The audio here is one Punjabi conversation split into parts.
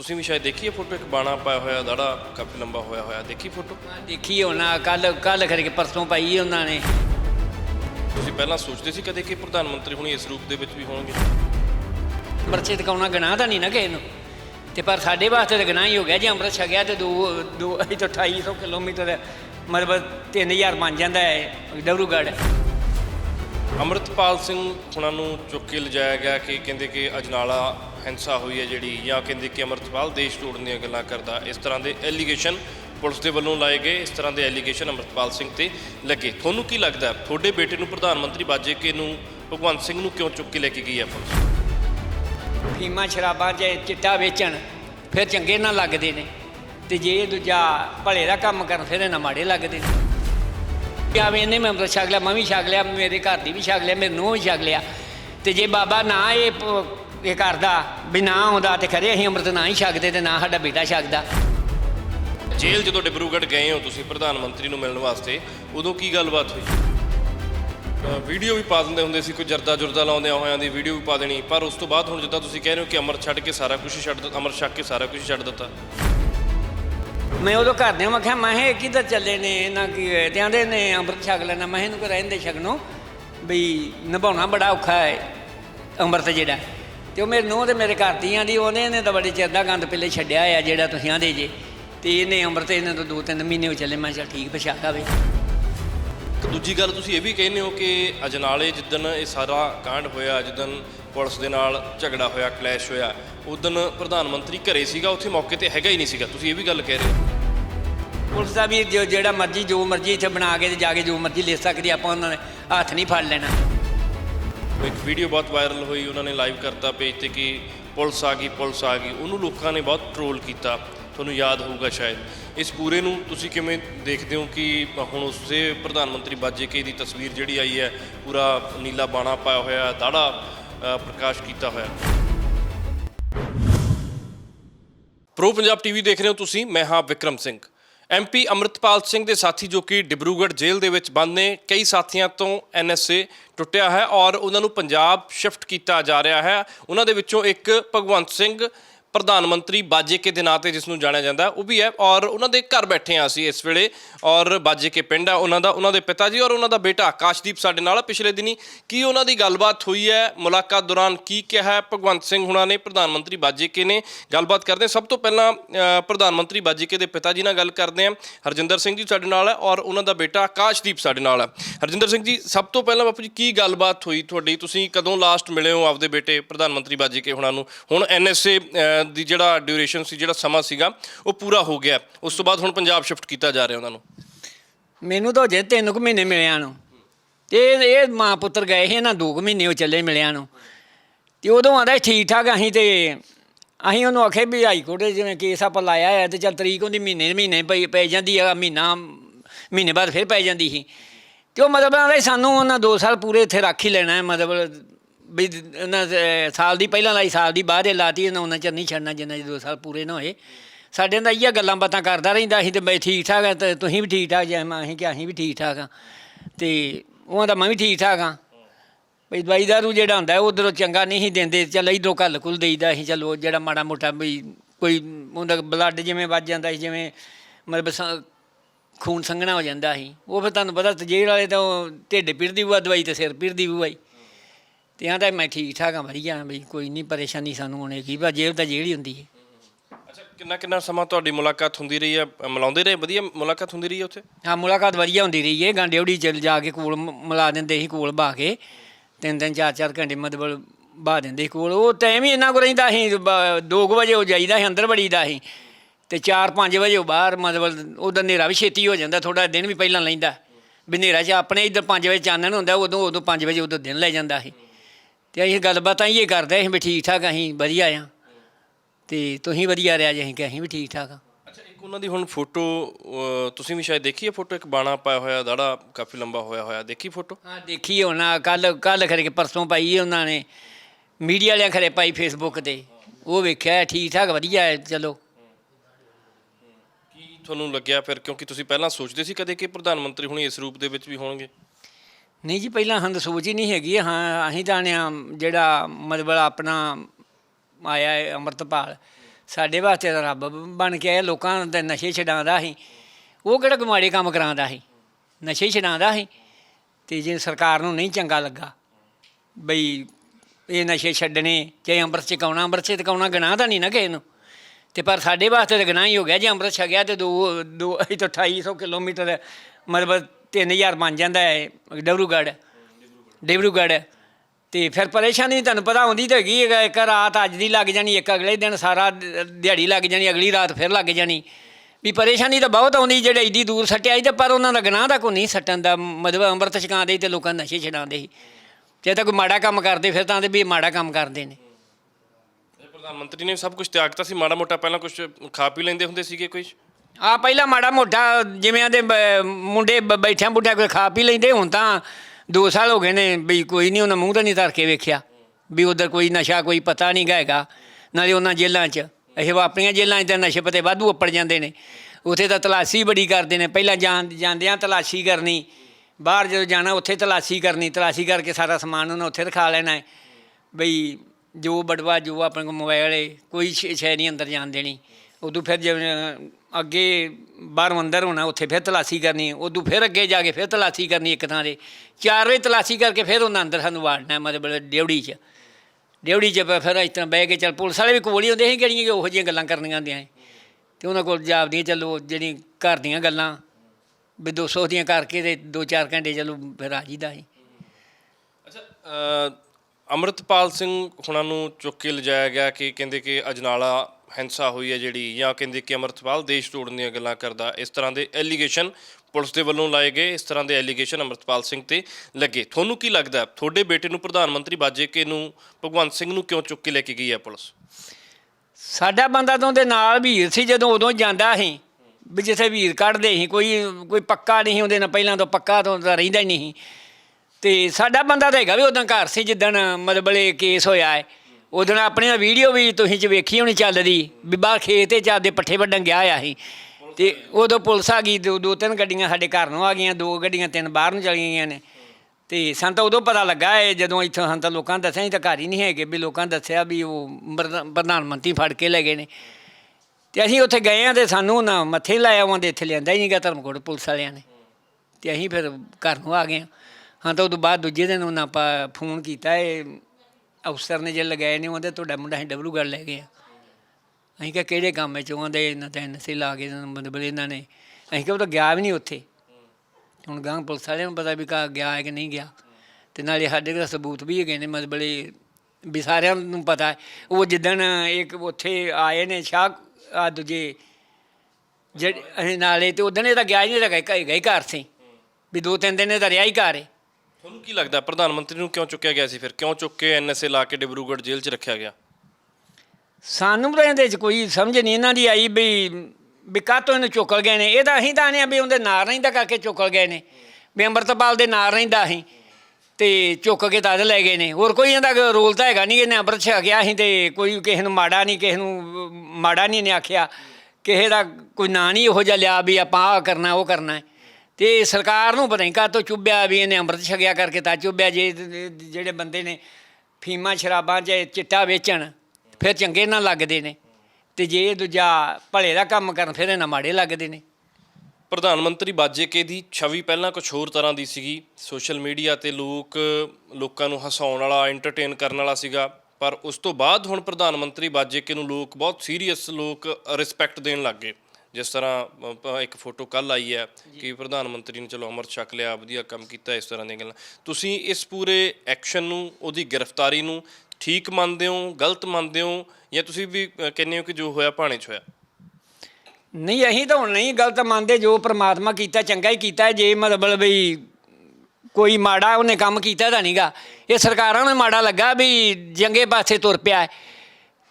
ਤੁਸੀਂ ਵੀ ਸ਼ਾਇਦ ਦੇਖੀ ਹੈ ਫੋਟੋ? ਇੱਕ ਬਾਣਾ ਪਾਇਆ ਹੋਇਆ ਦਾੜਾ ਕਾਫੀ ਲੰਬਾ ਹੋਇਆ ਹੋਇਆ। ਦੇਖੀ ਫੋਟੋ? ਦੇਖੀ ਹੋਣਾ ਕੱਲ ਕੱਲ ਖਰੇ ਪਰਸੋਂ ਪਾਈ ਉਹਨਾਂ ਨੇ। ਤੁਸੀਂ ਪਹਿਲਾਂ ਸੋਚਦੇ ਸੀ ਕਦੇ ਕਿ ਪ੍ਰਧਾਨ ਮੰਤਰੀ ਹੁਣੀ ਇਸ ਰੂਪ ਦੇ ਵਿੱਚ ਵੀ ਹੋਣਗੇ? ਮਰਚੇ ਟਿਕਾਉਣਾ ਗਨਾਹ ਤਾਂ ਨਹੀਂ ਨਾ ਕਿਸੇ ਨੂੰ। ਤੇ ਪਰ ਸਾਡੇ ਵਾਸਤੇ ਤਾਂ ਗਨਾਹ ਹੀ ਹੋ ਗਿਆ। ਜੇ ਅੰਮ੍ਰਿਤ ਛਕਿਆ ਤੇ ਦੋ ਦੋ ਅਸੀਂ ਤਾਂ 2800 ਕਿਲੋਮੀਟਰ ਮਤਲਬ 3000 ਬਣ ਜਾਂਦਾ ਹੈ ਡਬਰੂਗੜ੍ਹ। ਅੰਮ੍ਰਿਤਪਾਲ ਸਿੰਘ ਹੁਣਾਂ ਨੂੰ ਚੁੱਕ ਕੇ ਲਿਜਾਇਆ ਗਿਆ ਕਿ ਕਹਿੰਦੇ ਕਿ ਅਜਨਾਲਾ ਹਿੰਸਾ ਹੋਈ ਹੈ ਜਿਹੜੀ, ਜਾਂ ਕਹਿੰਦੇ ਕਿ ਅੰਮ੍ਰਿਤਪਾਲ ਦੇਸ਼ ਤੋੜਨ ਦੀਆਂ ਗੱਲਾਂ ਕਰਦਾ, ਇਸ ਤਰ੍ਹਾਂ ਦੇ ਐਲੀਗੇਸ਼ਨ ਪੁਲਿਸ ਦੇ ਵੱਲੋਂ ਲਾਏ ਗਏ, ਇਸ ਤਰ੍ਹਾਂ ਦੇ ਐਲੀਗੇਸ਼ਨ ਅੰਮ੍ਰਿਤਪਾਲ ਸਿੰਘ ਤੇ ਲੱਗੇ। ਤੁਹਾਨੂੰ ਕੀ ਲੱਗਦਾ ਤੁਹਾਡੇ ਬੇਟੇ ਨੂੰ ਪ੍ਰਧਾਨ ਮੰਤਰੀ ਬਾਜੇਕੇ ਨੂੰ ਭਗਵੰਤ ਸਿੰਘ ਨੂੰ ਕਿਉਂ ਚੁੱਕ ਕੇ ਲੈ ਕੇ ਗਈ ਹੈ ਪੁਲਿਸ? ਫੀਮਾ ਸ਼ਰਾਬਾਂ 'ਚ ਚਿੱਟਾ ਵੇਚਣ, ਫਿਰ ਚੰਗੇ ਨਾ ਲੱਗਦੇ ਨੇ। ਤੇ ਜੇ ਦੂਜਾ ਭਲੇ ਦਾ ਕੰਮ ਕਰਨ, ਫਿਰ ਇਹਨਾਂ ਮਾੜੇ ਲੱਗਦੇ ਨੇ। ਕਿਆ ਵੀ ਇਹਨੇ ਮੈਂ ਅੰਮ੍ਰਿਤ ਛਕ ਲਿਆ, ਮੈਂ ਵੀ ਛਕ ਲਿਆ, ਮੇਰੇ ਘਰ ਦੀ ਵੀ ਛਕ ਲਿਆ, ਮੇਰੇ ਨੂੰਹ ਵੀ ਛਕ ਲਿਆ। ਤੇ ਜੇ ਬਾਬਾ ਨਾ ਇਹ ਇਹ ਕਰਦਾ ਵੀ ਨਾ ਆਉਂਦਾ ਤੇ ਖਰੇ ਅਸੀਂ ਅੰਮ੍ਰਿਤ ਨਾ ਹੀ ਛਕਦੇ ਤੇ ਨਾ ਸਾਡਾ ਬੇਟਾ ਛਕਦਾ। ਜੇਲ੍ਹ ਜਦੋਂ ਡਿਬਰੂਗੜ੍ਹ ਗਏ ਹੋ ਤੁਸੀਂ ਪ੍ਰਧਾਨ ਮੰਤਰੀ ਨੂੰ ਮਿਲਣ ਵਾਸਤੇ ਉਦੋਂ ਕੀ ਗੱਲਬਾਤ ਹੋਈ? ਵੀਡੀਓ ਵੀ ਪਾ ਦਿੰਦੇ ਹੁੰਦੇ ਸੀ ਕੋਈ ਜਰਦਾ ਜੁਰਦਾ ਲਾਉਂਦਿਆਂ ਹੋਇਆਂ ਦੀ ਵੀਡੀਓ ਵੀ ਪਾ ਦੇਣੀ। ਪਰ ਉਸ ਤੋਂ ਬਾਅਦ ਹੁਣ ਜਿੱਦਾਂ ਤੁਸੀਂ ਕਹਿ ਰਹੇ ਹੋ ਕਿ ਅਮਰ ਛੱਡ ਕੇ ਸਾਰਾ ਕੁਝ ਛੱਡ ਦਿੱਤਾ ਅਮਰ ਛੱਡ ਕੇ ਸਾਰਾ ਕੁਝ ਛੱਡ ਦਿੱਤਾ। ਮੈਂ ਉਦੋਂ ਘਰਦਿਆਂ ਮੈਂ ਕਿਹਾ ਮੈਂ ਇਹ ਕਿੱਧਰ ਚੱਲੇ ਨੇ? ਇਹਨਾਂ ਕੀ ਹੋਇਆ? ਤੇ ਆਂਦੇ ਨੇ ਅੰਮ੍ਰਿਤ ਛਕ ਲੈਣਾ। ਮੈਂ ਇਹਨੂੰ ਕੋ ਰਹਿੰਦੇ ਛਕਣੋ? ਬਈ ਨਿਭਾਉਣਾ ਬੜਾ ਔਖਾ ਹੈ ਅੰਮ੍ਰਿਤ ਜਿਹੜਾ। ਤੇ ਉਹ ਮੇਰੇ ਨੂੰਹ ਤੇ ਮੇਰੇ ਘਰ ਦੀਆਂ ਦੀ ਉਹਨੇ ਨੇ ਤਾਂ ਬੜੇ ਚਿਰ ਦਾ ਗੰਦ ਪਹਿਲੇ ਛੱਡਿਆ ਆ ਜਿਹੜਾ ਤੁਸੀਂ ਆਂਦੇ ਜੇ। ਤੇ ਇਹਨੇ ਅੰਮ੍ਰਿਤ ਇਹਨੇ ਤਾਂ ਦੋ ਤਿੰਨ ਮਹੀਨੇ ਹੋ ਚੱਲੇ ਮੈਂ ਚੱਲ ਠੀਕ ਪਛਾਕ ਆਵੇ। ਇੱਕ ਦੂਜੀ ਗੱਲ ਤੁਸੀਂ ਇਹ ਵੀ ਕਹਿੰਦੇ ਹੋ ਕਿ ਅਜਨਾਲੇ ਜਿੱਦਣ ਇਹ ਸਾਰਾ ਕਾਂਡ ਹੋਇਆ ਜਿੱਦਣ ਪੁਲਿਸ ਦੇ ਨਾਲ ਝਗੜਾ ਹੋਇਆ ਕਲੈਸ਼ ਹੋਇਆ ਉਦੋਂ ਪ੍ਰਧਾਨ ਮੰਤਰੀ ਘਰੇ ਸੀਗਾ ਉੱਥੇ ਮੌਕੇ ਤੇ ਹੈਗਾ ਹੀ ਨਹੀਂ ਸੀਗਾ। ਤੁਸੀਂ ਇਹ ਵੀ ਗੱਲ ਕਹਿ ਰਹੇ ਹੋ? ਪੁਲਿਸ ਦਾ ਵੀ ਜੋ- ਜਿਹੜਾ ਮਰਜ਼ੀ ਜੋ ਮਰਜ਼ੀ ਇੱਥੇ ਬਣਾ ਕੇ ਤੇ ਜਾ ਕੇ ਜੋ ਮਰਜ਼ੀ ਲੈ ਸਕਦੀ ਆਪਾਂ ਉਹਨਾਂ ਨੇ ਹੱਥ ਨਹੀਂ ਫੜ ਲੈਣਾ। ਇੱਕ ਵੀਡੀਓ ਬਹੁਤ ਵਾਇਰਲ ਹੋਈ, ਉਹਨਾਂ ਨੇ ਲਾਈਵ ਕਰਤਾ ਪੇਜ ਤੇ ਕਿ ਪੁਲਿਸ ਆ ਗਈ, ਪੁਲਿਸ ਆ ਗਈ। ਉਹਨੂੰ ਲੋਕਾਂ ਨੇ ਬਹੁਤ ਟ੍ਰੋਲ ਕੀਤਾ। ਤੁਹਾਨੂੰ ਯਾਦ ਹੋਊਗਾ ਸ਼ਾਇਦ। ਇਸ ਪੂਰੇ ਨੂੰ ਤੁਸੀਂ ਕਿਵੇਂ ਦੇਖਦੇ ਹੋ ਕਿ ਹੁਣ ਉਸੇ ਪ੍ਰਧਾਨ ਮੰਤਰੀ ਬਾਜੇਕੇ ਦੀ ਤਸਵੀਰ ਜਿਹੜੀ ਆਈ ਹੈ, ਪੂਰਾ ਨੀਲਾ ਬਾਣਾ ਪਾਇਆ ਹੋਇਆ, ਦਾੜਾ ਪ੍ਰਕਾਸ਼ ਕੀਤਾ ਹੋਇਆ? ਪ੍ਰੋ ਪੰਜਾਬ ਟੀਵੀ ਦੇਖ ਰਹੇ ਹੋ ਤੁਸੀਂ, ਮੈਂ ਹਾਂ ਵਿਕਰਮ ਸਿੰਘ। ਐਮਪੀ ਅਮਰਿਤਪਾਲ ਸਿੰਘ ਦੇ ਸਾਥੀ ਜੋ ਕਿ ਡਿਬਰੂਗੜ੍ਹ ਜੇਲ੍ਹ ਦੇ ਵਿੱਚ ਬੰਦ ਨੇ, ਕਈ ਸਾਥੀਆਂ ਤੋਂ ਐਨਐਸਏ ਟੁੱਟਿਆ ਹੈ ਔਰ ਉਹਨਾਂ ਨੂੰ ਪੰਜਾਬ ਸ਼ਿਫਟ ਕੀਤਾ ਜਾ ਰਿਹਾ ਹੈ। ਉਹਨਾਂ ਦੇ ਵਿੱਚੋਂ ਇੱਕ ਭਗਵੰਤ ਸਿੰਘ ਪ੍ਰਧਾਨ ਮੰਤਰੀ ਬਾਜੇਕੇ ਦੇ ਨਾਂ ਤੇ ਜਿਸ ਨੂੰ ਜਾਣਿਆ ਜਾਂਦਾ ਉਹ ਵੀ ਹੈ ਔਰ ਉਹਨਾਂ ਦੇ ਘਰ ਬੈਠੇ ਹਾਂ ਅਸੀਂ ਇਸ ਵੇਲੇ। ਔਰ ਬਾਜੇਕੇ ਪਿੰਡ ਆ ਉਹਨਾਂ ਦਾ ਉਹਨਾਂ ਦੇ ਪਿਤਾ ਜੀ ਔਰ ਉਹਨਾਂ ਦਾ ਬੇਟਾ ਆਕਾਸ਼ਦੀਪ ਸਾਡੇ ਨਾਲ ਹੈ। ਪਿਛਲੇ ਦਿਨੀ। ਕੀ ਉਹਨਾਂ ਦੀ ਗੱਲਬਾਤ ਹੋਈ ਹੈ? ਮੁਲਾਕਾਤ ਦੌਰਾਨ ਕੀ ਕਿਹਾ ਹੈ? ਭਗਵੰਤ ਸਿੰਘ ਹੁਣਾਂ ਨੇ ਪ੍ਰਧਾਨ ਮੰਤਰੀ ਬਾਜੇਕੇ ਨੇ ਗੱਲਬਾਤ ਕਰਦੇ ਹਾਂ। ਸਭ ਤੋਂ ਪਹਿਲਾਂ ਅ, ਪ੍ਰਧਾਨ ਮੰਤਰੀ ਬਾਜੇਕੇ ਦੇ ਪਿਤਾ ਜੀ ਨਾਲ ਗੱਲ ਕਰਦੇ ਹਾਂ। ਹਰਜਿੰਦਰ ਸਿੰਘ ਜੀ ਸਾਡੇ ਨਾਲ ਹੈ ਔਰ ਉਹਨਾਂ ਦਾ ਬੇਟਾ ਆਕਾਸ਼ਦੀਪ ਸਾਡੇ ਨਾਲ ਹੈ। ਹਰਜਿੰਦਰ ਸਿੰਘ ਜੀ ਸਭ ਤੋਂ ਪਹਿਲਾਂ ਬਾਪੂ ਜੀ ਕੀ ਗੱਲਬਾਤ ਹੋਈ ਤੁਹਾਡੀ? ਤੁਸੀਂ ਕਦੋਂ ਲਾਸਟ ਮਿਲੇ ਹੋ ਆਪਦੇ ਬੇਟੇ ਪ੍ਰਧਾਨ ਮੰਤਰੀ ਬਾਜੇਕੇ ਹੁਣਾਂ ਨੂੰ? ਹੁਣ ਐਨਐਸਏ ਦੀ ਜਿਹੜਾ ਡਿਊਰੇਸ਼ਨ ਸੀ, ਜਿਹੜਾ ਸਮਾਂ ਸੀਗਾ, ਉਹ ਪੂਰਾ ਹੋ ਗਿਆ। ਉਸ ਤੋਂ ਬਾਅਦ ਹੁਣ ਪੰਜਾਬ ਸ਼ਿਫਟ ਕੀਤਾ ਜਾ ਰਿਹਾ ਉਹਨਾਂ ਨੂੰ। ਮੈਨੂੰ ਤਾਂ ਜੇ ਤਿੰਨ ਕੁ ਮਹੀਨੇ ਮਿਲਿਆ ਨੂੰ। ਤੇ ਇਹ ਮਾਂ ਪੁੱਤਰ ਗਏ ਸੀ ਇਹਨਾਂ ਦੋ ਕੁ ਮਹੀਨੇ ਉਹ ਚੱਲੇ ਮਿਲਿਆ ਨੂੰ। ਤੇ ਉਦੋਂ ਆਂਦਾ ਠੀਕ ਠਾਕ, ਅਸੀਂ ਤੇ, ਅਸੀਂ ਉਹਨੂੰ ਆਖੇ ਵੀ ਹਾਈ ਕੋਰਟ ਜਿਵੇਂ ਕੇਸ ਆਪਾਂ ਲਾਇਆ ਹੈ ਤੇ ਚੱਲ ਤਰੀਕ ਉਹਦੀ ਮਹੀਨੇ ਮਹੀਨੇ ਪਈ, ਪੈ ਜਾਂਦੀ ਆ, ਮਹੀਨਾ, ਮਹੀਨੇ ਬਾਅਦ ਫਿਰ ਪੈ ਜਾਂਦੀ ਸੀ। ਤੇ ਉਹ ਮਤਲਬ ਆਂਦਾ ਸਾਨੂੰ ਉਹਨਾਂ 2 ਸਾਲ ਪੂਰੇ ਇੱਥੇ ਰੱਖ ਹੀ ਲੈਣਾ ਹੈ। ਮਤਲਬ ਵੀ ਉਹਨਾਂ ਦੇ ਸਾਲ ਦੀ ਪਹਿਲਾਂ ਲਾਈ, ਸਾਲ ਦੀ ਬਾਅਦ ਇਹ ਲਾਤੀ, ਇਹਨਾਂ ਉਹਨਾਂ ਚਿਰ ਨਹੀਂ ਛੱਡਣਾ ਜਿੰਨਾ 2 ਸਾਲ ਪੂਰੇ ਨਾ ਹੋਏ। ਸਾਡੇ ਨਾਲ ਇਹ ਗੱਲਾਂ ਬਾਤਾਂ ਕਰਦਾ ਰਹਿੰਦਾ ਸੀ ਤੇ ਬਈ ਠੀਕ ਠਾਕ ਆ, ਤੇ ਤੁਸੀਂ ਵੀ ਠੀਕ ਠਾਕ ਜੇ, ਮੈਂ ਅਸੀਂ ਕਿ ਅਸੀਂ ਵੀ ਠੀਕ ਠਾਕ ਆ। ਤੇ ਉਹਨਾਂ ਦਾ ਮੈਂ ਵੀ ਠੀਕ ਠਾਕ ਆ। ਬਈ ਦਵਾਈ ਦਾਰੂ ਜਿਹੜਾ ਹੁੰਦਾ ਉਧਰੋਂ ਚੰਗਾ ਨਹੀਂ ਸੀ ਦਿੰਦੇ, ਚੱਲ ਇਧਰੋਂ ਘੱਲ ਕੁਲ ਦੇਈਦਾ ਅਸੀਂ ਚਲੋ ਜਿਹੜਾ ਮਾੜਾ ਮੋਟਾ ਬਈ ਕੋਈ ਉਹਦਾ ਬਲੱਡ ਜਿਵੇਂ ਵੱਜ ਜਾਂਦਾ ਸੀ, ਜਿਵੇਂ ਮਤਲਬ ਸ- ਖੂਨ ਸੰਘਣਾ ਹੋ ਜਾਂਦਾ ਸੀ। ਉਹ ਫਿਰ ਤੁਹਾਨੂੰ ਪਤਾ ਜੇਲ੍ਹ ਵਾਲੇ ਤਾਂ ਉਹ ਢਿੱਡ ਪੀੜ ਦੀ ਬੂਆ, ਦਵਾਈ ਤੇ ਸਿਰ ਪੀੜ ਦੀ ਬੂਆ ਹੀ। ਤੇ ਆਂਦਾ ਮੈਂ ਠੀਕ ਠਾਕ ਆ ਵਧੀਆ ਬਈ ਕੋਈ ਨਹੀਂ ਪਰੇਸ਼ਾਨੀ ਸਾਨੂੰ ਹੋਣੇ ਕੀ ਬਾ ਜੇਲ੍ਹ ਤਾਂ ਜੇਲ੍ਹ ਹੀ ਹੁੰਦੀ ਹੈ ਅੱਛਾ ਕਿੰਨਾ ਕਿੰਨਾ ਸਮਾਂ ਤੁਹਾਡੀ ਮੁਲਾਕਾਤ ਹੁੰਦੀ ਰਹੀ ਹੈ ਮਿਲਾਉਂਦੇ ਰਹੇ ਵਧੀਆ ਮੁਲਾਕਾਤ ਹੁੰਦੀ ਰਹੀ ਹੈ ਉੱਥੇ? ਹਾਂ ਮੁਲਾਕਾਤ ਵਧੀਆ ਹੁੰਦੀ ਰਹੀ ਹੈ ਗਾਂਡੇਉੜੀ ਚਲ ਜਾ ਕੇ ਕੋਲ ਮ- ਮਿਲਾ ਦਿੰਦੇ ਸੀ ਕੋਲ ਬਾ ਕੇ। ਤਿੰਨ ਤਿੰਨ ਚਾਰ ਚਾਰ ਘੰਟੇ ਮਤਲਬ ਬਾ ਦਿੰਦੇ ਸੀ ਕੋਲ। ਉਹ ਟਾਈਮ ਹੀ ਇੰਨਾ ਕੋ ਰਹਿੰਦਾ ਸੀ 2 ਵਜੇ ਉਹ ਜਾਈਦਾ ਸੀ ਅੰਦਰ ਵੜੀਦਾ ਸੀ। ਤੇ 4-5 ਵਜੇ ਉਹ ਬਾਹਰ ਮਤਲਬ ਉਹਦਾ ਹਨੇਰਾ ਵੀ ਛੇਤੀ ਹੋ ਜਾਂਦਾ ਥੋੜਾ ਦਿਨ ਵੀ ਪਹਿਲਾਂ ਲੈਂਦਾ। ਵੀ ਹਨੇਰਾ ਚ ਆਪਣੇ ਇੱਧਰ 5 ਵਜੇ ਚਾਨਣ ਹੁੰਦਾ ਉਦੋਂ ਉਦੋਂ 5 ਵਜੇ ਉਦੋਂ ਦਿਨ ਲੈ ਜਾਂਦਾ ਸੀ। ਤੇ ਅਸੀਂ ਗੱਲਬਾਤਾਂ ਇਹ ਕਰਦੇ ਸੀ ਵੀ ਠੀਕ ਠਾਕ ਅਸੀਂ ਵਧੀਆ ਆ ਤੇ ਤੁਸੀਂ ਵਧੀਆ ਰਿਹਾ ਜੀ ਅਸੀਂ ਕਿ ਅਸੀਂ ਵੀ ਠੀਕ ਠਾਕ ਆ ਅੱਛਾ ਇੱਕ ਉਹਨਾਂ ਦੀ ਹੁਣ ਫੋਟੋ ਤੁਸੀਂ ਵੀ ਸ਼ਾਇਦ ਦੇਖੀ ਹੈ ਫੋਟੋ? ਇੱਕ ਬਾਣਾ ਪਾਇਆ ਹੋਇਆ ਦਾੜਾ ਕਾਫੀ ਲੰਬਾ ਹੋਇਆ ਹੋਇਆ ਦੇਖੀ ਫੋਟੋ? ਹਾਂ ਦੇਖੀ ਹੋਣਾ ਕੱਲ ਕੱਲ ਖਰੇ ਕਿ ਪਰਸੋਂ ਪਾਈ ਉਹਨਾਂ ਨੇ। ਮੀਡੀਆ ਵਾਲਿਆਂ ਖਰੇ ਪਾਈ ਫੇਸਬੁੱਕ ਤੇ। ਉਹ ਵੇਖਿਆ ਠੀਕ ਠਾਕ ਵਧੀਆ ਹੈ ਚਲੋ। ਕੀ ਤੁਹਾਨੂੰ ਲੱਗਿਆ ਫਿਰ? ਕਿਉਂਕਿ ਤੁਸੀਂ ਪਹਿਲਾਂ ਸੋਚਦੇ ਸੀ ਕਦੇ ਕਿ ਪ੍ਰਧਾਨ ਮੰਤਰੀ ਹੁਣੀ ਇਸ ਰੂਪ ਦੇ ਵਿੱਚ ਵੀ ਹੋਣਗੇ? ਨਹੀਂ ਜੀ, ਪਹਿਲਾਂ ਹਾਂ ਸੋਚ ਹੀ ਨਹੀਂ ਹੈਗੀ। ਹਾਂ, ਅਸੀਂ ਤਾਂ ਨੇ ਜਿਹੜਾ ਮਤਲਬ ਆਪਣਾ ਆਇਆ ਹੈ ਅੰਮ੍ਰਿਤਪਾਲ, ਸਾਡੇ ਵਾਸਤੇ ਤਾਂ ਰੱਬ ਬਣ ਕੇ ਆਇਆ। ਲੋਕਾਂ ਦੇ ਨਸ਼ੇ ਛਡਾਉਂਦਾ ਸੀ। ਉਹ ਕਿਹੜਾ ਗੁਮਾੜੇ ਕੰਮ ਕਰਾਉਂਦਾ ਸੀ? ਨਸ਼ੇ ਛਡਾਉਂਦਾ ਸੀ। ਤੇ ਜੇ ਸਰਕਾਰ ਨੂੰ ਨਹੀਂ ਚੰਗਾ ਲੱਗਾ, ਬਈ ਇਹ ਨਸ਼ੇ ਛੱਡਣੇ, ਚਾਹੇ ਅੰਮ੍ਰਿਤ ਛਕਾਉਣਾ ਅੰਮ੍ਰਿਤ ਛਕਾਉਣਾ ਗੁਨਾਹ ਤਾਂ ਨਹੀਂ ਨਾ ਕਿਸੇ ਨੂੰ। ਤੇ ਪਰ ਸਾਡੇ ਵਾਸਤੇ ਤਾਂ ਗੁਨਾਹ ਹੀ ਹੋ ਗਿਆ। ਜੇ ਅੰਮ੍ਰਿਤ ਛਕਿਆ ਤੇ ਦੋ ਦੋ ਅਸੀਂ ਤਾਂ 2800 ਕਿਲੋਮੀਟਰ ਮਤਲਬ 3000 ਬਣ ਜਾਂਦਾ ਹੈ, ਡਬਰੂਗੜ੍ਹ, ਡਿਬਰੂਗੜ੍ਹ। ਤੇ ਫਿਰ ਪਰੇਸ਼ਾਨੀ ਤੁਹਾਨੂੰ ਪਤਾ ਆਉਂਦੀ ਤਾਂ ਹੈਗੀ ਹੈ ਇੱਕ ਰਾਤ ਅੱਜ ਦੀ ਲੱਗ ਜਾਣੀ, ਇੱਕ ਅਗਲੇ ਦਿਨ ਸਾਰਾ ਦਿਹਾੜੀ ਲੱਗ ਜਾਣੀ, ਅਗਲੀ ਰਾਤ ਫਿਰ ਲੱਗ ਜਾਣੀ। ਵੀ ਪਰੇਸ਼ਾਨੀ ਤਾਂ ਬਹੁਤ ਆਉਂਦੀ ਜਿਹੜੇ ਇੱਡੀ ਦੂਰ ਸੱਟਿਆ ਸੀ, ਤੇ ਪਰ ਉਹਨਾਂ ਦਾ ਗੁਨਾਹ ਤਾਂ ਕੋਈ ਨਹੀਂ ਸੱਟਣ ਦਾ, ਮਤਲਬ ਅੰਮ੍ਰਿਤ ਛਕਾਉਂਦੇ ਸੀ ਤੇ ਲੋਕਾਂ ਨੂੰ ਨਸ਼ੇ ਛਡਾਉਂਦੇ ਸੀ। ਜੇ ਤਾਂ ਕੋਈ ਮਾੜਾ ਕੰਮ ਕਰਦੇ, ਫਿਰ ਤਾਂ ਤੇ ਵੀ ਮਾੜਾ ਕੰਮ ਕਰਦੇ ਨੇ। ਪ੍ਰਧਾਨ ਮੰਤਰੀ ਨੇ ਸਭ ਕੁਝ ਤਿਆਗਤਾ ਸੀ, ਮਾੜਾ ਮੋਟਾ ਪਹਿਲਾਂ ਕੁਝ ਖਾ ਪੀ ਲੈਂਦੇ ਹੁੰਦੇ ਸੀਗੇ ਕੋਈ? ਆ ਪਹਿਲਾਂ ਮਾੜਾ ਮੋਟਾ ਜਿਵੇਂ ਆਦੇ ਮੁੰਡੇ ਬੈਠਿਆਂ ਬੁੱਢਿਆਂ ਕੋਈ ਖਾ ਪੀ ਲੈਂਦੇ, ਹੁਣ ਤਾਂ 2 ਸਾਲ ਹੋ ਗਏ ਨੇ ਵੀ ਕੋਈ ਨਹੀਂ ਉਹਨਾਂ ਮੂੰਹ ਤਾਂ ਨਹੀਂ ਧਰ ਕੇ ਵੇਖਿਆ ਵੀ ਉਧਰ ਕੋਈ ਨਸ਼ਾ ਕੋਈ ਪਤਾ ਨਹੀਂ ਹੈਗਾ, ਨਾਲੇ ਉਹਨਾਂ ਜੇਲ੍ਹਾਂ 'ਚ, ਇਹ ਆਪਣੀਆਂ ਜੇਲ੍ਹਾਂ 'ਚ ਤਾਂ ਨਸ਼ੇ ਪਤੇ ਵਾਧੂ ਉੱਪੜ ਜਾਂਦੇ ਨੇ, ਉੱਥੇ ਤਾਂ ਤਲਾਸ਼ੀ ਬੜੀ ਕਰਦੇ ਨੇ, ਪਹਿਲਾਂ ਜਾਣ, ਜਾਂਦਿਆਂ ਤਲਾਸ਼ੀ ਕਰਨੀ, ਬਾਹਰ ਜਦੋਂ ਜਾਣਾ ਉੱਥੇ ਤਲਾਸ਼ੀ ਕਰਨੀ, ਤਲਾਸ਼ੀ ਕਰਕੇ ਸਾਰਾ ਸਮਾਨ ਉਹਨਾਂ ਉੱਥੇ ਰਖਾ ਲੈਣਾ ਹੈ, ਬਈ ਜੋ ਬਟਵਾ ਜੋ ਆਪਣੇ ਕੋਲ ਮੋਬਾਈਲ ਹੈ, ਕੋਈ ਸ਼ੈ ਸ਼ੈ ਨਹੀਂ ਅੰਦਰ ਜਾਣ ਦੇਣੀ, ਉਦੋਂ ਫਿਰ ਜਿਵੇਂ ਅੱਗੇ ਬਾਹਰੋਂ ਅੰਦਰ ਹੋਣਾ ਉੱਥੇ ਫਿਰ ਤਲਾਸ਼ੀ ਕਰਨੀ ਉਦੋਂ ਫਿਰ ਅੱਗੇ ਜਾ ਕੇ ਫਿਰ ਤਲਾਸ਼ੀ ਕਰਨੀ ਇੱਕ ਥਾਂ ਦੇ ਚਾਰ ਵਜੇ ਤਲਾਸ਼ੀ ਕਰਕੇ ਫਿਰ ਉਹਨਾਂ ਅੰਦਰ ਸਾਨੂੰ ਵਾੜਨਾ ਮਤਲਬ ਡਿਉੜੀ 'ਚ। ਡਿਉੜੀ 'ਚ ਫਿਰ ਇਸ ਤਰ੍ਹਾਂ ਬਹਿ ਕੇ ਚੱਲ ਪੁਲਿਸ ਵਾਲੇ ਵੀ ਕੋਲ ਹੀ ਹੁੰਦੇ ਸੀ ਕਿਹੜੀਆਂ ਕਿ ਉਹੋ ਜਿਹੀਆਂ ਗੱਲਾਂ ਕਰਨੀਆਂ ਹੁੰਦੀਆਂ ਸੀ। ਤੇ ਉਹਨਾਂ ਕੋਲ ਜਾਪਦੀਆਂ ਚਲੋ ਜਿਹੜੀ ਘਰ ਦੀਆਂ ਗੱਲਾਂ ਵੀ 200 ਦੀਆਂ ਕਰਕੇ ਤੇ 2-4 ਘੰਟੇ ਚਲੋ ਫਿਰ ਆ ਜੀਦਾ ਸੀ। ਅੱਛਾ ਅ, ਅੰਮ੍ਰਿਤਪਾਲ ਸਿੰਘ ਹੁਣਾਂ ਨੂੰ ਚੁੱਕ ਕੇ ਲਿਜਾਇਆ ਗਿਆ ਕਿ ਕਹਿੰਦੇ ਕਿ ਅਜਨਾਲਾ ਹਿੰਸਾ ਹੋਈ ਹੈ ਜਿਹੜੀ, ਜਾਂ ਕਹਿੰਦੇ ਕਿ ਅੰਮ੍ਰਿਤਪਾਲ ਦੇਸ਼ ਤੋੜਨ ਦੀਆਂ ਗੱਲਾਂ ਕਰਦਾ, ਇਸ ਤਰ੍ਹਾਂ ਦੇ ਐਲੀਗੇਸ਼ਨ ਪੁਲਿਸ ਦੇ ਵੱਲੋਂ ਲਾਏ ਗਏ, ਇਸ ਤਰ੍ਹਾਂ ਦੇ ਐਲੀਗੇਸ਼ਨ ਅੰਮ੍ਰਿਤਪਾਲ ਸਿੰਘ ਤੇ ਲੱਗੇ। ਤੁਹਾਨੂੰ ਕੀ ਲੱਗਦਾ, ਤੁਹਾਡੇ ਬੇਟੇ ਨੂੰ ਪ੍ਰਧਾਨ ਮੰਤਰੀ ਬਾਜੇ ਕੇ ਨੂੰ, ਭਗਵੰਤ ਸਿੰਘ ਨੂੰ ਕਿਉਂ ਚੁੱਕ ਕੇ ਲੈ ਕੇ ਗਈ ਹੈ ਪੁਲਿਸ? ਸਾਡਾ ਬੰਦਾ ਤਾਂ ਉਹਦੇ ਨਾਲ ਵੀਰ ਸੀ, ਜਦੋਂ ਉਦੋਂ ਜਾਂਦਾ ਸੀ, ਵੀ ਜਿੱਥੇ ਵੀਰ ਕੱਢਦੇ ਸੀ, ਕੋਈ ਕੋਈ ਪੱਕਾ ਨਹੀਂ ਉਹਦੇ ਨਾਲ, ਪਹਿਲਾਂ ਤੋਂ ਪੱਕਾ ਤੋਂ ਤਾਂ ਰਹਿੰਦਾ ਹੀ ਨਹੀਂ ਸੀ। ਤੇ ਸਾਡਾ ਬੰਦਾ ਤਾਂ ਹੈਗਾ ਵੀ ਉਦੋਂ ਘਰ ਸੀ, ਜਿੱਦਣ ਮਤਲਬ ਇਹ ਕੇਸ ਹੋਇਆ ਹੈ। ਉਦੋਂ ਆਪਣੀ ਵੀਡੀਓ ਵੀ ਤੁਸੀਂ ਚ ਵੇਖੀ ਹੋਣੀ ਚੱਲਦੀ, ਵੀ ਬਾਹਰ ਖੇਤ ਤੇ ਚੱਲਦੇ ਪੱਠੇ ਵੱਢਣ ਗਿਆ ਆ ਅਸੀਂ ਤੇ ਉਦੋਂ ਪੁਲਿਸ ਆ ਗਈ, ਦੋ ਦੋ ਤਿੰਨ ਗੱਡੀਆਂ ਸਾਡੇ ਘਰ ਨੂੰ ਆ ਗਈਆਂ, ਦੋ ਗੱਡੀਆਂ ਤਿੰਨ ਬਾਹਰ ਨੂੰ ਚਲੀਆਂ ਗਈਆਂ ਨੇ। ਤੇ ਸਾਨੂੰ ਤਾਂ ਉਦੋਂ ਪਤਾ ਲੱਗਾ ਹੈ ਜਦੋਂ ਇੱਥੋਂ ਸਾਨੂੰ ਤਾਂ ਲੋਕਾਂ ਨੇ ਦੱਸਿਆ ਸੀ ਤਾਂ ਘਰ ਹੀ ਨਹੀਂ ਹੈਗੇ, ਵੀ ਲੋਕਾਂ ਨੇ ਦੱਸਿਆ ਵੀ ਉਹ ਪ੍ਰਧਾ- ਪ੍ਰਧਾਨ ਮੰਤਰੀ ਫੜ ਕੇ ਲੈ ਗਏ ਨੇ। ਤੇ ਅਸੀਂ ਉੱਥੇ ਗਏ ਆ ਤੇ ਸਾਨੂੰ ਨਾ ਮੱਥੇ ਲਾਇਆ ਉਹਨਾਂ ਦੇ ਇੱਥੇ ਲਿਆਂਦਾ ਹੀ ਨਹੀਂਗਾ ਧਰਮਕੋਟ ਪੁਲਿਸ ਵਾਲਿਆਂ ਨੇ। ਤੇ ਅਸੀਂ ਫਿਰ ਘਰ ਨੂੰ ਆ ਗਏ ਹਾਂ। ਹਾਂ, ਤਾਂ ਉਦੋਂ ਬਾਅਦ ਦੂਜੇ ਦਿਨ ਉਹਨਾਂ ਆਪਾਂ ਫੋਨ ਕੀਤਾ ਏ ਅਫਸਰ ਨੇ ਜੇ ਲਗਾਏ ਨੇ, ਉਹਦੇ ਤੁਹਾਡਾ ਮੁੰਡਾ ਅਸੀਂ ਡਬਲੂ ਡਬਲੂਗੜ੍ਹ ਲੈ ਗਏ ਆ ਅਸੀਂ ਕਿਹਾ, ਕਿਹੜੇ ਕੰਮ ਵਿੱਚ? ਉਹਦੇ ਇਹਨਾਂ ਤੇ ਨਸੇ ਲਾ ਕੇ ਇਹਨਾਂ ਮਤਲਬ ਇਹਨਾਂ ਨੇ, ਅਸੀਂ ਕਿਹਾ, ਉਹ ਤਾਂ ਗਿਆ ਵੀ ਨਹੀਂ ਉੱਥੇ। ਹੁਣ ਗਾਂ ਪੁਲਿਸ ਵਾਲਿਆਂ ਨੂੰ ਪਤਾ ਵੀ ਕਾ ਗਿਆ ਹੈ ਕਿ ਨਹੀਂ ਗਿਆ। ਤੇ ਨਾਲੇ ਸਾਡੇ ਕੋਲ ਸਬੂਤ ਵੀ ਹੈਗੇ ਨੇ, ਮਤਲਬ ਵੀ ਸਾਰਿਆਂ ਨੂੰ ਪਤਾ ਉਹ ਜਿੱਦਣ ਇੱਕ ਉੱਥੇ ਆਏ ਨੇ, ਸ਼ਾਹ ਆ ਦੂਜੇ, ਜਿਹੜੇ, ਨਾਲੇ ਤੇ ਉਦਣ ਇਹ ਤਾਂ ਗਿਆ ਹੀ ਨਹੀਂ ਤਾਂ ਗਏ ਘਰ ਸੀ। ਵੀ ਦੋ ਤਿੰਨ ਦਿਨ ਇਹ ਤਾਂ ਰਿਹਾ ਹੀ ਘਰ ਹੈ ਤੁਹਾਨੂੰ ਕੀ ਲੱਗਦਾ ਪ੍ਰਧਾਨ ਮੰਤਰੀ ਨੂੰ ਕਿਉਂ ਚੁੱਕਿਆ ਗਿਆ ਸੀ ਫਿਰ? ਕਿਉਂ ਚੁੱਕ ਕੇ ਐਨਐਸਏ ਲਾ ਕੇ ਡਿਬਰੂਗੜ੍ਹ ਜੇਲ੍ਹ 'ਚ ਰੱਖਿਆ ਗਿਆ? ਸਾਨੂੰ ਤਾਂ ਇਹਦੇ 'ਚ ਕੋਈ ਸਮਝ ਨਹੀਂ ਇਹਨਾਂ ਦੀ ਆਈ ਵੀ ਵੀ ਕਾਹਤੋਂ ਇਹਨੂੰ ਚੁੱਕਲ ਗਏ ਨੇ? ਇਹ ਤਾਂ ਅਸੀਂ ਤਾਂ ਆਨੇ ਵੀ ਉਹਦੇ ਨਾਲ ਰਹਿੰਦਾ ਕਰਕੇ ਚੁੱਕਲ ਗਏ ਨੇ। ਵੀ ਅੰਮ੍ਰਿਤਪਾਲ ਦੇ ਨਾਲ ਰਹਿੰਦਾ ਅਸੀਂ ਤੇ ਚੁੱਕ ਕੇ ਤਦ ਲੈ ਗਏ ਨੇ। ਹੋਰ ਕੋਈ ਇਹਦਾ ਰੋਲ ਤਾਂ ਹੈਗਾ ਨਹੀਂ, ਇਹਨੇ ਅੰਮ੍ਰਿਤ ਛਕ ਗਿਆ ਅਸੀਂ ਤੇ ਕੋਈ ਕਿਸੇ ਨੂੰ ਮਾੜਾ ਨਹੀਂ, ਕਿਸੇ ਨੂੰ ਮਾੜਾ ਨਹੀਂ ਇਹਨੇ ਆਖਿਆ। ਕਿਸੇ ਦਾ ਕੋਈ ਨਾਂ ਨਹੀਂ ਇਹੋ ਜਿਹਾ ਲਿਆ ਵੀ ਆਪਾਂ ਆਹ ਕਰਨਾ, ਉਹ ਕਰਨਾ। ਹੈ ਤੇ ਸਰਕਾਰ ਨੂੰ ਪਤਾ ਨਹੀਂ ਕਾਹਤੋਂ ਚੁੱਭਿਆ ਵੀ ਇਹਨੇ ਅੰਮ੍ਰਿਤ ਛਕਿਆ ਕਰਕੇ ਤਾਂ ਚੁੱਭਿਆ ਜੇ ਜਿਹੜੇ ਬੰਦੇ ਨੇ ਫੀਮਾ, ਸ਼ਰਾਬਾਂ 'ਚ ਚਿੱਟਾ ਵੇਚਣ, ਫਿਰ ਚੰਗੇ ਨਾ ਲੱਗਦੇ ਨੇ। ਤੇ ਜੇ ਦੂਜਾ ਭਲੇ ਦਾ ਕੰਮ ਕਰਨ, ਫਿਰ ਇਹਨਾਂ ਮਾੜੇ ਲੱਗਦੇ ਨੇ। ਪ੍ਰਧਾਨ ਮੰਤਰੀ ਬਾਜੇਕੇ ਦੀ ਛਵੀ ਪਹਿਲਾਂ ਕੁਝ ਹੋਰ ਤਰ੍ਹਾਂ ਦੀ ਸੀਗੀ। ਸੋਸ਼ਲ ਮੀਡੀਆ ਤੇ ਲੋਕ, ਲੋਕਾਂ ਨੂੰ ਹਸਾਉਣ ਵਾਲਾ ਐਂਟਰਟੇਨ ਕਰਨ ਵਾਲਾ ਸੀਗਾ। ਪਰ ਉਸ ਤੋਂ ਬਾਅਦ ਹੁਣ ਪ੍ਰਧਾਨ ਮੰਤਰੀ ਬਾਜੇਕੇ ਨੂੰ ਲੋਕ ਬਹੁਤ ਸੀਰੀਅਸ ਲੋਕ ਰਿਸਪੈਕਟ ਦੇਣ ਲੱਗ ਗਏ। ਜਿਸ ਤਰ੍ਹਾਂ ਅ, ਇੱਕ ਫੋਟੋ ਕੱਲ ਆਈ ਹੈ ਕਿ ਪ੍ਰਧਾਨ ਮੰਤਰੀ ਨੇ ਚਲੋ ਅੰਮ੍ਰਿਤ ਛਕ ਲਿਆ ਵਧੀਆ ਕੰਮ ਕੀਤਾ ਇਸ ਤਰ੍ਹਾਂ ਦੀਆਂ ਗੱਲਾਂ ਤੁਸੀਂ ਇਸ ਪੂਰੇ ਐਕਸ਼ਨ ਨੂੰ ਉਹਦੀ ਗ੍ਰਿਫਤਾਰੀ ਨੂੰ ਠੀਕ ਮੰਨਦੇ ਹੋ ਗਲਤ ਮੰਨਦੇ ਹੋ ਜਾਂ ਤੁਸੀਂ ਵੀ ਅ, ਕਹਿੰਦੇ ਹੋ ਕਿ ਜੋ ਹੋਇਆ ਭਾਣੇ 'ਚ ਹੋਇਆ ਨਹੀਂ ਅਸੀਂ ਤਾਂ ਹੁਣ ਨਹੀਂ ਗਲਤ ਮੰਨਦੇ ਜੋ ਪ੍ਰਮਾਤਮਾ ਕੀਤਾ ਚੰਗਾ ਹੀ ਕੀਤਾ। ਜੇ ਮਤਲਬ ਵੀ ਕੋਈ ਮਾੜਾ ਉਹਨੇ ਕੰਮ ਕੀਤਾ ਤਾਂ ਨਹੀਂਗਾ ਇਹ ਸਰਕਾਰਾਂ ਨੂੰ ਮਾੜਾ ਲੱਗਾ ਵੀ ਜੰਗੇ ਪਾਸੇ ਤੁਰ ਪਿਆ ਹੈ।